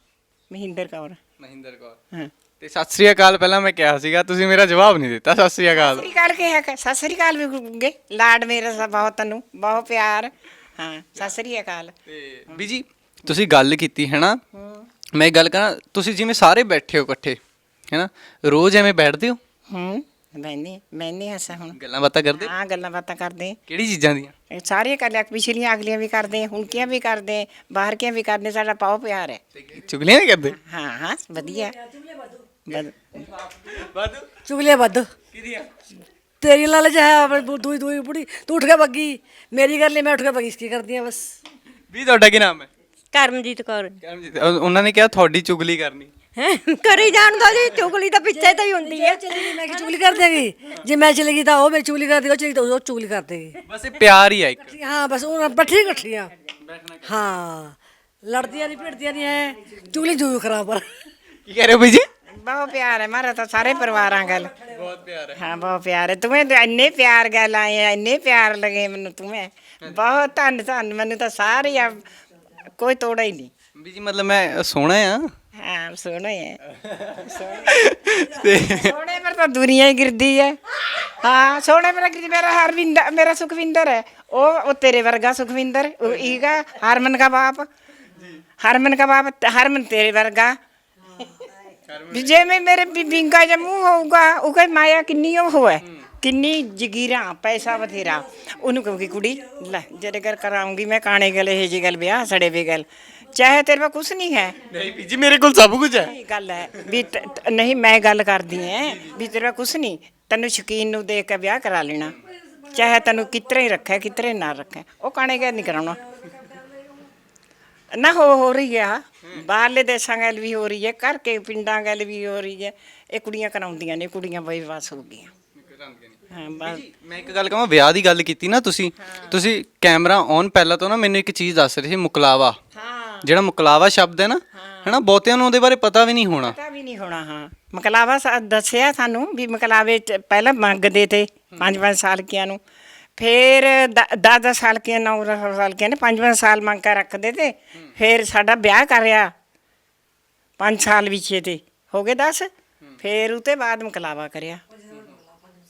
ਮਹਿੰਦਰ ਕੌਰ। ਮਹਿੰਦਰ ਕੌਰ। ਹਾਂ। ਤੇ ਸਤਿ ਸ੍ਰੀ ਅਕਾਲ ਪਹਿਲਾਂ ਮੈਂ ਕਿਹਾ ਸੀਗਾ ਤੁਸੀਂ ਮੇਰਾ ਜਵਾਬ ਨਹੀਂ ਦਿੱਤਾ ਸਤਿ ਸ੍ਰੀ ਅਕਾਲ। ਸਤਿ ਸ੍ਰੀ ਅਕਾਲ ਕਿਹਾ ਕਰ ਸਤਿ ਸ੍ਰੀ ਅਕਾਲ ਵੀ ਗੁੱਗੇ ਲਾਡ ਮੇਰਾ ਸਾ ਬਹੁਤ ਤੈਨੂੰ ਬਹੁਤ ਪਿਆਰ। ਹਾਂ ਸਤਿ ਸ੍ਰੀ ਅਕਾਲ। ਤੇ ਬੀਜੀ ਤੁਸੀਂ ਗੱਲ ਕੀਤੀ ਹੈ ਨਾ ਮੈਂ ਇੱਕ ਗੱਲ ਕਰਾਂ ਤੁਸੀਂ ਜਿਵੇਂ ਸਾਰੇ ਬੈਠੇ ਹੋ ਇਕੱਠੇ ਹੈ ਨਾ ਰੋਜ਼ ਐਵੇਂ ਬੈਠਦੇ ਹੋ? ਹੂੰ ਮੈਨੇ ਮੈਨੇ ਹੱਸਾ ਹੁਣ। ਗੱਲਾਂ ਬਾਤਾਂ ਕਰਦੇ? ਹੋ? ਗੱਲਾਂ ਬਾਤਾਂ ਕਰਦੇ। ਕਿਹੜੀ ਚੀਜ਼ਾਂ ਦੀਆਂ? ਇਹ ਸਾਰੀਆਂ ਕਰ ਲਿਆ ਪਿਛਲੀਆਂ ਅਗਲੀਆਂ ਵੀ ਕਰਦੇ ਹੁਣਕੀਆਂ ਵੀ ਕਰਦੇ ਬਾਹਰ ਕੀਆਂ ਵੀ ਕਰਦੇ ਸਾਡਾ ਪਾਉ ਪਿਆਰ ਹੈ। ਚੁਗਲੀਆਂ ਨਹੀਂ ਕਰਦੇ? ਹਾਂ ਹਾਂ ਵਧੀਆ। ਵਧ- ਵਾਧੂ ਚੁਗਲੀਆਂ ਵੱਧ। ਕਿਹਦੀਆਂ ਤੇਰੀ ਲਾਲਚ ਹੈ ਦੂਈ ਦੂਈ ਬੁੜੀ ਤੂੰ ਉੱਠ ਕੇ ਬੱਗੀ ਮੇਰੀ ਕਰ ਲਈ ਮੈਂ ਉੱਠ ਕੇ ਬੱਗੀ ਕੀ ਕਰਦੀ ਆ ਬਸ। ਵੀ ਤੁਹਾਡਾ ਕੀ ਨਾਮ ਹੈ? ਕਰਮਜੀਤ ਕੌਰ। ਕਰਮਜੀਤ ਉਹ- ਉਹਨਾਂ ਨੇ ਕਿਹਾ ਤੁਹਾਡੀ ਚੁਗਲੀ ਕਰਨੀ। ਹੈ? ਕਰੀ ਜਾਣ ਦੋ ਜੀ ਚੁਗਲੀ ਤਾਂ ਪਿੱਛੇ ਤਾਂ ਹੀ ਹੁੰਦੀ ਹੈ। ਮੈਂ ਕੀ ਚੁਗਲੀ ਕਰ ਦੇਗੀ? ਜੇ ਮੈਂ ਚਲੀ ਗਈ ਤਾਂ ਉਹ ਮੇਰੀ ਚੁਗਲੀ ਕਰਦੀ ਉਹ ਚਲੀ ਤਾਂ ਉਹ ਚੁਗਲੀ ਕਰ ਦੇਗੀ। ਬਸ ਇਹ ਪਿਆਰ ਹੀ ਆ ਇੱਕ। ਹਾਂ ਬਸ ਉਹ ਬੱਠੀ ਇਕੱਠੀਆਂ। ਹਾਂ ਲੜਦੀਆਂ ਨਹੀਂ ਭਿੜਦੀਆਂ ਨਹੀਂ ਹੈ। ਚੁਗਲੀ ਜੂ ਖਰਾਬ ਪਰ। ਕੀ ਕਹਿ ਰਹੇ ਹੋ ਬਈ ਜੀ? ਬਹੁਤ ਪਿਆਰ ਹੈ ਮਾਰਾ ਤਾਂ ਸਾਰੇ ਪਰਿਵਾਰਾਂ ਗੱਲ। ਬਹੁਤ ਪਿਆਰ ਹੈ। ਹਾਂ ਬਹੁਤ ਪਿਆਰ ਹੈ। ਤੁਮੇ ਤਾਂ ਇੰਨੇ ਪਿਆਰ ਗੱਲ ਆਏ ਆ, ਇੰਨੇ ਪਿਆਰ ਲਗੇ ਮੈਨੂੰ ਤੁਮੇ ਬਹੁਤ ਧੰਨ ਧੰਨ ਮੈਨੂੰ ਤਾਂ ਸਾਰੇ ਆ ਕੋਈ ਤੋੜਾ ਹੀ ਨਹੀਂ। ਬੀਜੀ ਮਤਲਬ ਮੈਂ ਸੋਹਣਾ ਆ। ਹਾਂ ਸੋਹਣੇ ਹੈ ਤੇ ਸੋਹਣੇ ਪਰ ਤਾਂ ਦੁਨੀਆ ਹੀ ਗਿਰਦੀ ਹੈ। ਹਾਂ ਸੋਹਣੇ ਪਰ ਗਿਰਦੀ ਮੇਰਾ ਹਰਵਿੰਦਰ ਮੇਰਾ ਸੁਖਵਿੰਦਰ ਹੈ। ਉਹ ਉਹ ਤੇਰੇ ਵਰਗਾ ਸੁਖਵਿੰਦਰ ਉਹ ਈਗਾ ਹਰਮਨ ਦਾ ਬਾਪ। ਹਰਮਨ ਦਾ ਬਾਪ ਹਰਮਨ ਤੇਰੇ ਵਰਗਾ। ਵੀ ਜੇ ਮੈਂ ਮੇਰੇ ਵਿੰਗਾ ਜਿਹਾ ਮੂੰਹ ਹੋਊਗਾ ਉਹ ਕਹੇ ਮਾਇਆ ਕਿੰਨੀ ਉਹ ਹੋਏ ਕਿੰਨੀ ਜਗੀਰਾ ਪੈਸਾ ਬਥੇਰਾ। ਉਹਨੂੰ ਕਹੂਗੀ ਕੁੜੀ ਲੈ ਜਿਹੜੇ ਘਰ ਕਰਾਉਂਗੀ ਮੈਂ ਕਾਣੇ ਗਲੇ ਇਹ ਜੀ ਗੱਲ ਵਿਆਹ ਸੜੇ ਵੀ ਗੱਲ। ਚਾਹੇ ਤੇਰੇ ਕੋਲ ਕੁਛ ਨਹੀਂ ਹੈ। ਨਹੀਂ ਬੀਜੀ ਮੇਰੇ ਕੋਲ ਸਭ ਕੁਝ ਹੈ। ਇਹ ਗੱਲ ਹੈ। ਵੀ ਤ- ਤ- ਨਹੀਂ ਮੈਂ ਗੱਲ ਕਰਦੀ ਐ ਵੀ ਤੇਰਾ ਕੁਛ ਨਹੀਂ। ਤੈਨੂੰ ਸ਼ਕੀਨ ਨੂੰ ਦੇਖ ਕੇ ਵਿਆਹ ਕਰਾ ਲੈਣਾ। ਚਾਹੇ ਤੈਨੂੰ ਕਿਤਰੇ ਹੀ ਰੱਖੇ ਕਿਤਰੇ ਨਾ ਰੱਖੇ। ਉਹ ਕਾਣੇ ਗਿਆ ਨਹੀਂ ਕਰਾਉਣਾ। ਨਾ ਹੋ ਹੋ ਰਹੀ ਆ। ਬਾਹਰਲੇ ਦੇਸ਼ਾਂ ਗੱਲ ਵੀ ਹੋ ਰਹੀ ਹੈ ਘਰ ਕੇ ਪਿੰਡਾਂ ਗੱਲ ਵੀ ਹੋ ਰਹੀ ਹੈ ਇਹ ਕੁੜੀਆਂ ਕਰਾਉਂਦੀਆਂ ਨੇ ਕੁੜੀਆਂ ਬੇਵਾਸ ਹੋ ਗਈਆਂ। ਹਾਂ ਬਸ। ਮੈਂ ਇੱਕ ਗੱਲ ਕਹਾਂ ਵਿਆਹ ਦੀ ਗੱਲ ਕੀਤੀ ਨਾ ਤੁਸੀਂ ਤੁਸੀਂ ਕੈਮਰਾ ਔਨ ਪਹਿਲਾਂ ਤੋਂ ਨਾ ਮੈਨੂੰ ਇੱਕ ਚੀਜ਼ ਦੱਸ ਰਹੇ ਸੀ ਮੁਕਲਾਵਾ। ਹਾਂ। ਜਿਹੜਾ ਮੁਕਲਾਵਾ ਸ਼ਬਦ ਹੈ ਨਾ ਹੈਨਾ ਬਹੁਤਿਆਂ ਨੂੰ ਉਹਦੇ ਬਾਰੇ ਪਤਾ ਵੀ ਨਹੀਂ ਹੋਣਾ। ਪਤਾ ਵੀ ਨਹੀਂ ਹੋਣਾ ਹਾਂ। ਮਕਲਾਵਾ ਸਾ- ਦੱਸਿਆ ਸਾਨੂੰ ਵੀ ਮਕਲਾਵੇ ਚ ਪਹਿਲਾਂ ਮੰਗਦੇ ਤੇ ਪੰਜ ਪੰਜ ਸਾਲ ਕੀਆਂ ਨੂੰ। ਫਿਰ 10 ਸਾਲ ਕੀਆਂ 9 ਸਾਲ ਕੀਆਂ ਨੇ ਪੰਜ ਪੰਜ ਸਾਲ ਮੰਗ ਕੇ ਰੱਖਦੇ ਤੇ ਫਿਰ ਸਾਡਾ ਵਿਆਹ ਕਰਿਆ ਪੰਜ ਸਾਲ ਵਿਚੇ ਤੇ ਹੋ ਗਏ 10 ਫਿਰ ਉਤੇ ਬਾਅਦ ਮਕਲਾਵਾ ਕਰਿਆ।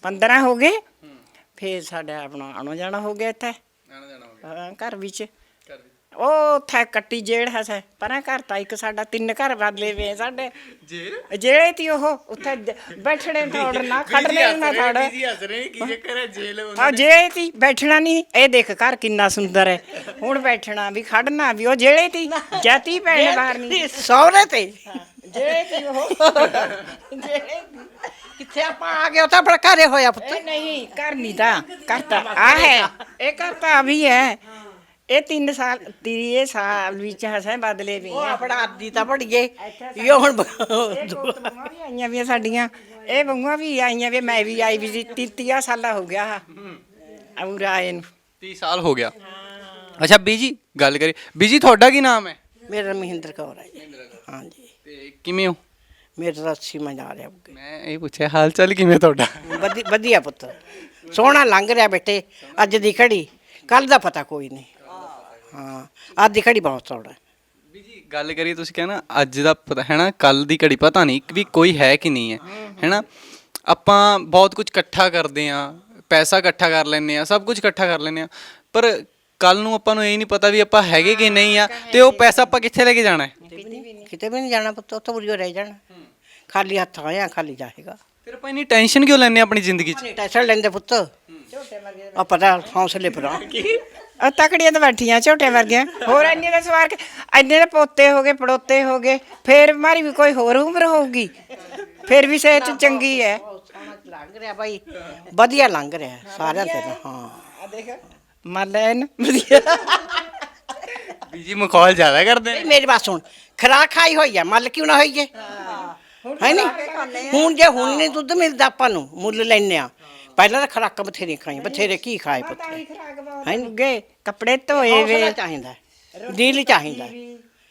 15 ਹੋ ਗਏ। ਫਿਰ ਸਾਡਾ ਆਪਣਾ ਆਉਣਾ ਜਾਣਾ ਹੋ ਗਿਆ ਇੱਥੇ। ਹਾਂ, ਘਰ ਵਿੱਚ। ਉਹ ਉੱਥੇ ਕੱਟੀ ਜੇੜ ਹਸੈ ਪਰਾਂ ਘਰ ਤਾਂ ਇੱਕ ਸਾਡਾ ਤਿੰਨ ਘਰ ਬਦਲੇ ਵੇ ਸਾਡੇ। ਜੇੜ ਜਿਹੜੇ ਤੀ ਉਹ ਉੱਥੇ ਜ- ਬੈਠਣੇ ਥੋੜ ਨਾ ਖੜਨੇ ਨਾ ਥੋੜ ਹੱਸ ਰਹੇ ਕੀ ਚੱਕਰ ਹੈ ਜੇਲ੍ਹ ਆ ਜਿਹੜੇ ਤੀ ਬੈਠਣਾ ਨਹੀਂ ਇਹ ਦੇਖ ਘਰ ਕਿੰਨਾ ਸੁੰਦਰ ਹੈ। ਹੁਣ ਬੈਠਣਾ ਵੀ ਖੜਨਾ ਵੀ ਉਹ ਜਿਹੜੇ ਤੀ ਜਾਤੀ ਪੈਣ ਬਾਹਰ ਨਹੀਂ ਸੌਰੇ ਤੇ। ਜਿਹੜੇ ਤੀ ਉਹ। ਜਿਹੜੇ ਤੀ। ਕਿੱਥੇ ਆਪਾਂ ਆ ਗਏ ਉਹ ਤਾਂ ਘਰੇ ਹੋਇਆ ਪੁੱਤ। ਇਹ ਨਹੀਂ ਘਰ ਨਹੀਂ ਤਾਂ ਘਰ ਤਾਂ ਆ ਹੈ ਇਹ ਘਰ ਤਾਂ ਵੀ ਹੈ। ਇਹ 3 ਸਾਲ ਤੀਏ ਸਾਲ ਵਿੱਚ ਹਸੈ ਬਦਲੇ ਵੀ ਉਹ ਆਪਣਾ ਆਦੀ ਤਾਂ ਪੜੀਏ ਇਹ ਹੁਣ ਵੀ ਆਈਆਂ ਵੀ ਸਾਡੀਆਂ। ਇਹ ਬਹੂਆਂ ਵੀ ਆਈਆਂ ਵੀ ਮੈਂ ਵੀ ਆਈ ਵੀ ਸੀ। ਤੀਤੀਆ ਸਾਲਾ ਹੋ ਗਿਆ ਔਰ ਆਏ ਨੂੰ। 30 ਸਾਲ ਹੋ ਗਿਆ। ਅੱਛਾ ਬੀਜੀ ਗੱਲ ਕਰੀ ਬੀਜੀ ਤੁਹਾਡਾ ਕੀ ਨਾਮ ਹੈ? ਮੇਰਾ ਮਹਿੰਦਰ ਕੌਰ ਹੈ ਜੀ। ਹਾਂਜੀ। ਤੇ ਕਿਵੇਂ ਹੋ? ਮੇਰਾ ਤਾਂ ਅੱਸੀ ਮੈਂ ਜਾ ਰਿਹਾ ਮੈਂ ਇਹ ਪੁੱਛਿਆ ਹਾਲ ਚਾਲ ਕਿਵੇਂ ਤੁਹਾਡਾ? ਵਧੀ- ਵਧੀਆ ਪੁੱਤ। ਸੋਹਣਾ ਲੰਘ ਰਿਹਾ ਬੇਟੇ ਅੱਜ ਦੀ ਘੜੀ। ਕੱਲ ਦਾ ਪਤਾ ਕੋਈ ਨਹੀਂ। ਹਾਂ। ਅੱਜ ਦੀ ਘੜੀ ਬਹੁਤ ਸੋਹਣਾ ਬੀਜੀ ਗੱਲ ਕਰੀ ਤੁਸੀਂ ਕਹਿੰਦਾ ਅੱਜ ਦਾ ਪਤਾ ਹੈ ਨਾ ਕੱਲ ਦੀ ਘੜੀ ਪਤਾ ਨਹੀਂ ਵੀ ਕੋਈ ਹੈ ਕਿ ਨਹੀਂ ਹੈ। ਹੈਨਾ ਆਪਾਂ ਬਹੁਤ ਕੁਝ ਇਕੱਠਾ ਕਰਦੇ ਆ ਪੈਸਾ ਇਕੱਠਾ ਕਰ ਲੈਂਦੇ ਆ ਸਭ ਕੁਝ ਇਕੱਠਾ ਕਰ ਲੈਂਦੇ ਆ ਪਰ ਕੱਲ ਨੂੰ ਆਪਾਂ ਨੂੰ ਇਹ ਨਹੀਂ ਪਤਾ ਵੀ ਆਪਾਂ ਹੈਗੇ ਕਿ ਨਹੀਂ ਆ ਤੇ ਉਹ ਪੈਸਾ ਆਪਾਂ ਕਿੱਥੇ ਲੈ ਕੇ ਜਾਣਾ ਹੈ? ਕਿਤੇ ਵੀ ਨਹੀਂ ਜਾਣਾ ਪੁੱਤ ਉੱਥੇ ਬੁਰੀਓ ਰਹਿ ਜਾਣਾ। ਖਾਲੀ ਹੱਥ ਆਇਆ ਖਾਲੀ ਜਾਏਗਾ। ਫਿਰ ਆਪਾਂ ਇੰਨੀ ਟੈਨਸ਼ਨ ਕਿਉਂ ਲੈਂਦੇ ਆ ਆਪਣੀ ਜ਼ਿੰਦਗੀ 'ਚ? ਟੈਸਟ ਲੈਂਦੇ ਪੁੱਤ। ਆ ਪਤਾ ਹੌਸਲੇ ਪਰ ਆ ਤਕੜੀਆਂ ਤਾਂ ਬੈਠੀਆਂ ਝੋਟੇ ਵਰਗੀਆਂ। ਹੋਰ ਇੰਨੇ ਦੇ ਸਵਾਰ ਕੇ ਇੰਨੇ ਦੇ ਪੋਤੇ ਹੋ ਗਏ ਪੜੋਤੇ ਹੋ ਗਏ। ਫੇਰ ਮਾਰੀ ਵੀ ਕੋਈ ਹੋਰ ਉਮਰ ਹੋਊਗੀ। ਫੇਰ ਵੀ ਸਿਹਤ ਚੰਗੀ ਹੈ। ਲੰਘ ਰਿਹਾ ਭਾਈ ਵਧੀਆ ਲੰਘ ਰਿਹਾ ਸਾਰਿਆਂ ਤੇ ਤਾਂ, ਹਾਂ। ਆ ਦੇਖ। ਮਲੈਨ ਵਧੀਆ। ਬੀਜੀ ਮਖੌਲ ਜ਼ਿਆਦਾ ਕਰਦੇ ਨਹੀਂ, ਮੇਰੀ ਬਾਤ ਸੁਣ ਖਰਾਕ ਖਾਈ ਹੋਈ ਆ ਮੱਲ ਕਿਉਂ ਨਾ ਹੋਈਏ? ਹੈ। ਨਹੀਂ? ਹੁਣ ਜੇ ਹੁਣ ਨਹੀਂ ਦੁੱਧ ਮਿਲਦਾ ਆਪਾਂ ਨੂੰ ਮੁੱਲ ਲੈਨੇ ਆ। ਪਹਿਲਾਂ ਤਾਂ ਖਰਾਕਾਂ ਬਥੇਰੀਆਂ ਖਾਈਆਂ ਬਥੇਰੇ ਕੀ ਖਾਏ ਪੁੱਤ? ਹੈ? ਗਏ ਕੱਪੜੇ ਧੋਏ ਹੌਸਲਾ ਵੇ। ਚਾਹੀਦਾ। ਦਿਲ ਚਾਹੀਦਾ।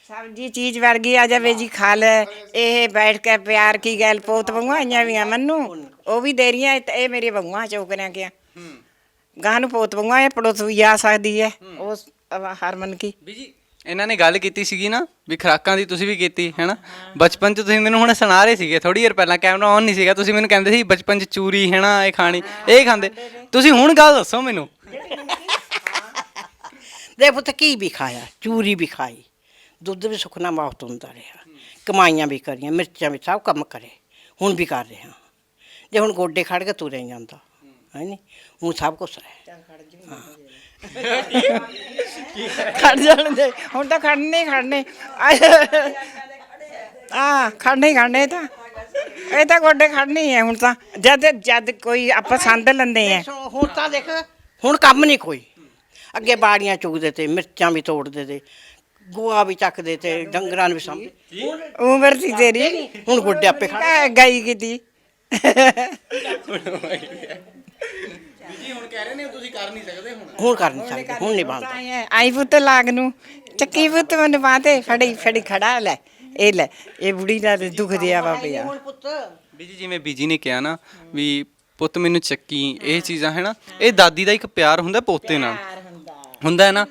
ਸਬਜੀ ਚੀਜ਼ ਵਰਗੀ ਆ ਜਾਵੇ ਜੀ ਖਾ ਲੈ। ਇਹ ਬੈਠ ਕੇ ਪਿਆਰ ਕੀ ਗੱਲ ਪੋਤ ਬੰਗਵਾ ਆਈਆਂ ਵੀ ਆ ਮੈਨੂੰ? ਉਹ ਵੀ ਦੇ ਰਹੀਆਂ ਇਹ- ਇਹ ਮੇਰੇ ਬੰਗਵਾ ਚੋਕਰਿਆਂ ਗਿਆ ਗਾਂ ਨੂੰ ਪੋਤ ਇਹ ਪੜੋਸ ਵੀ ਆ ਸਕਦੀ ਹੈ। ਉਹ ਹਰਮਨ ਕੀ? ਬੀਜੀ ਇਹਨਾਂ ਨੇ ਗੱਲ ਕੀਤੀ ਸੀਗੀ ਨਾ ਵੀ ਖਰਾਕਾਂ ਦੀ ਤੁਸੀਂ ਵੀ ਕੀਤੀ ਹੈਨਾ? ਬਚਪਨ 'ਚ ਤੁਸੀਂ ਮੈਨੂੰ ਹੁਣ ਸੁਣਾ ਰਹੇ ਸੀਗੇ ਥੋੜੀ ਦੇਰ ਪਹਿਲਾਂ ਕੈਮਰਾ ਔਨ ਨਹੀਂ ਸੀਗਾ ਤੁਸੀਂ ਮੈਨੂੰ ਕਹਿੰਦੇ ਸੀ ਬਚਪਨ 'ਚ ਚੂਰੀ ਹੈਨਾ ਇਹ ਖਾਣੀ ਇਹ ਖਾਂਦੇ। ਤੁਸੀਂ ਹੁਣ ਗੱਲ ਦੱਸੋ ਮੈਨੂੰ। ਦੇ ਪੁੱਤ ਕੀ ਵੀ ਖਾਇਆ? ਚੂਰੀ ਵੀ ਖਾਈ। ਦੁੱਧ ਵੀ ਸੁਖਨਾ ਬਹੁਤ ਹੁੰਦਾ ਰਿਹਾ। ਕਮਾਈਆਂ ਵੀ ਕਰੀਆਂ ਮਿਰਚਾਂ ਵੀ ਸਭ ਕੰਮ ਕਰੇ। ਹੁਣ ਵੀ ਕਰ ਰਿਹਾ। ਜੇ ਹੁਣ ਗੋਡੇ ਖੜ ਕੇ ਤੁਰਿਆ ਜਾਂਦਾ। ਹੈ ਨਹੀਂ ਹੁਣ ਸਭ ਕੁਝ ਹੈ। ਖੜ ਜਾਣ ਦੇ ਹੁਣ ਤਾਂ ਖੜਨੇ ਹੀ ਖੜਨੇ ਆ ਖੜਨੇ ਹੀ ਖੜਨੇ ਤਾਂ। ਇਹ ਤਾਂ ਗੋਡੇ ਖੜਨੇ ਹੀ ਹੈ ਹੁਣ ਤਾਂ। ਜਦ ਜਦ ਕੋਈ ਆਪਾਂ ਸੰਦ ਲੈਂਦੇ ਆ। ਹੁਣ ਤਾਂ ਦੇਖ ਹੁਣ ਕੰਮ ਨਹੀਂ ਕੋਈ। ਅੱਗੇ ਬਾੜੀਆਂ ਚੁਗਦੇ ਤੇ ਮਿਰਚਾਂ ਵੀ ਤੋੜਦੇ ਤੇ ਗੋਆ ਵੀ ਚੱਕਦੇ ਤੇ ਡੰਗਰਾਂ ਨੂੰ ਵੀ ਸਾਂਭਦੇ ਉਮਰ ਸੀ ਤੇਰੀ। ਹੁਣ ਗੋਡੇ ਆਪੇ ਖੜ ਕਾ ਗਈ ਕਿਤੀ। ਜੀ ਹੁਣ ਕਹਿ ਰਹੇ ਨੇ ਤੁਸੀਂ ਕਰ ਨਹੀਂ ਸਕਦੇ ਹੁਣ। ਹੁਣ ਕਰ ਨਹੀਂ ਸਕਦੇ ਹੁਣ ਨਹੀਂ ਬਣਦਾ। ਆਈ ਪੁੱਤ ਲਾਗ ਨੂੰ। ਚੱਕੀ ਪੁੱਤ ਮੈਨੂੰ ਬਾਤੇ ਫੜੀ ਫੜੀ ਖੜਾ ਲੈ। ਇਹ ਲੈ ਇਹ ਬੁੜੀ ਦਾ ਦੁੱਖ ਦਿਆ ਵਾ ਪਿਆ ਬੀਜੀ ਜਿਵੇਂ ਬੀਜੀ ਨੇ ਕਿਹਾ ਨਾ ਵੀ ਪੁੱਤ ਮੈਨੂੰ ਚੱਕੀ ਇਹ ਚੀਜ਼ਾਂ ਹੈ ਨਾ ਇਹ ਦਾਦੀ ਦਾ ਇੱਕ ਪਿਆਰ ਹੁੰਦਾ ਪੋਤੇ ਨਾਲ। ਹੁੰਦਾ। ਹੈ ਨਾ।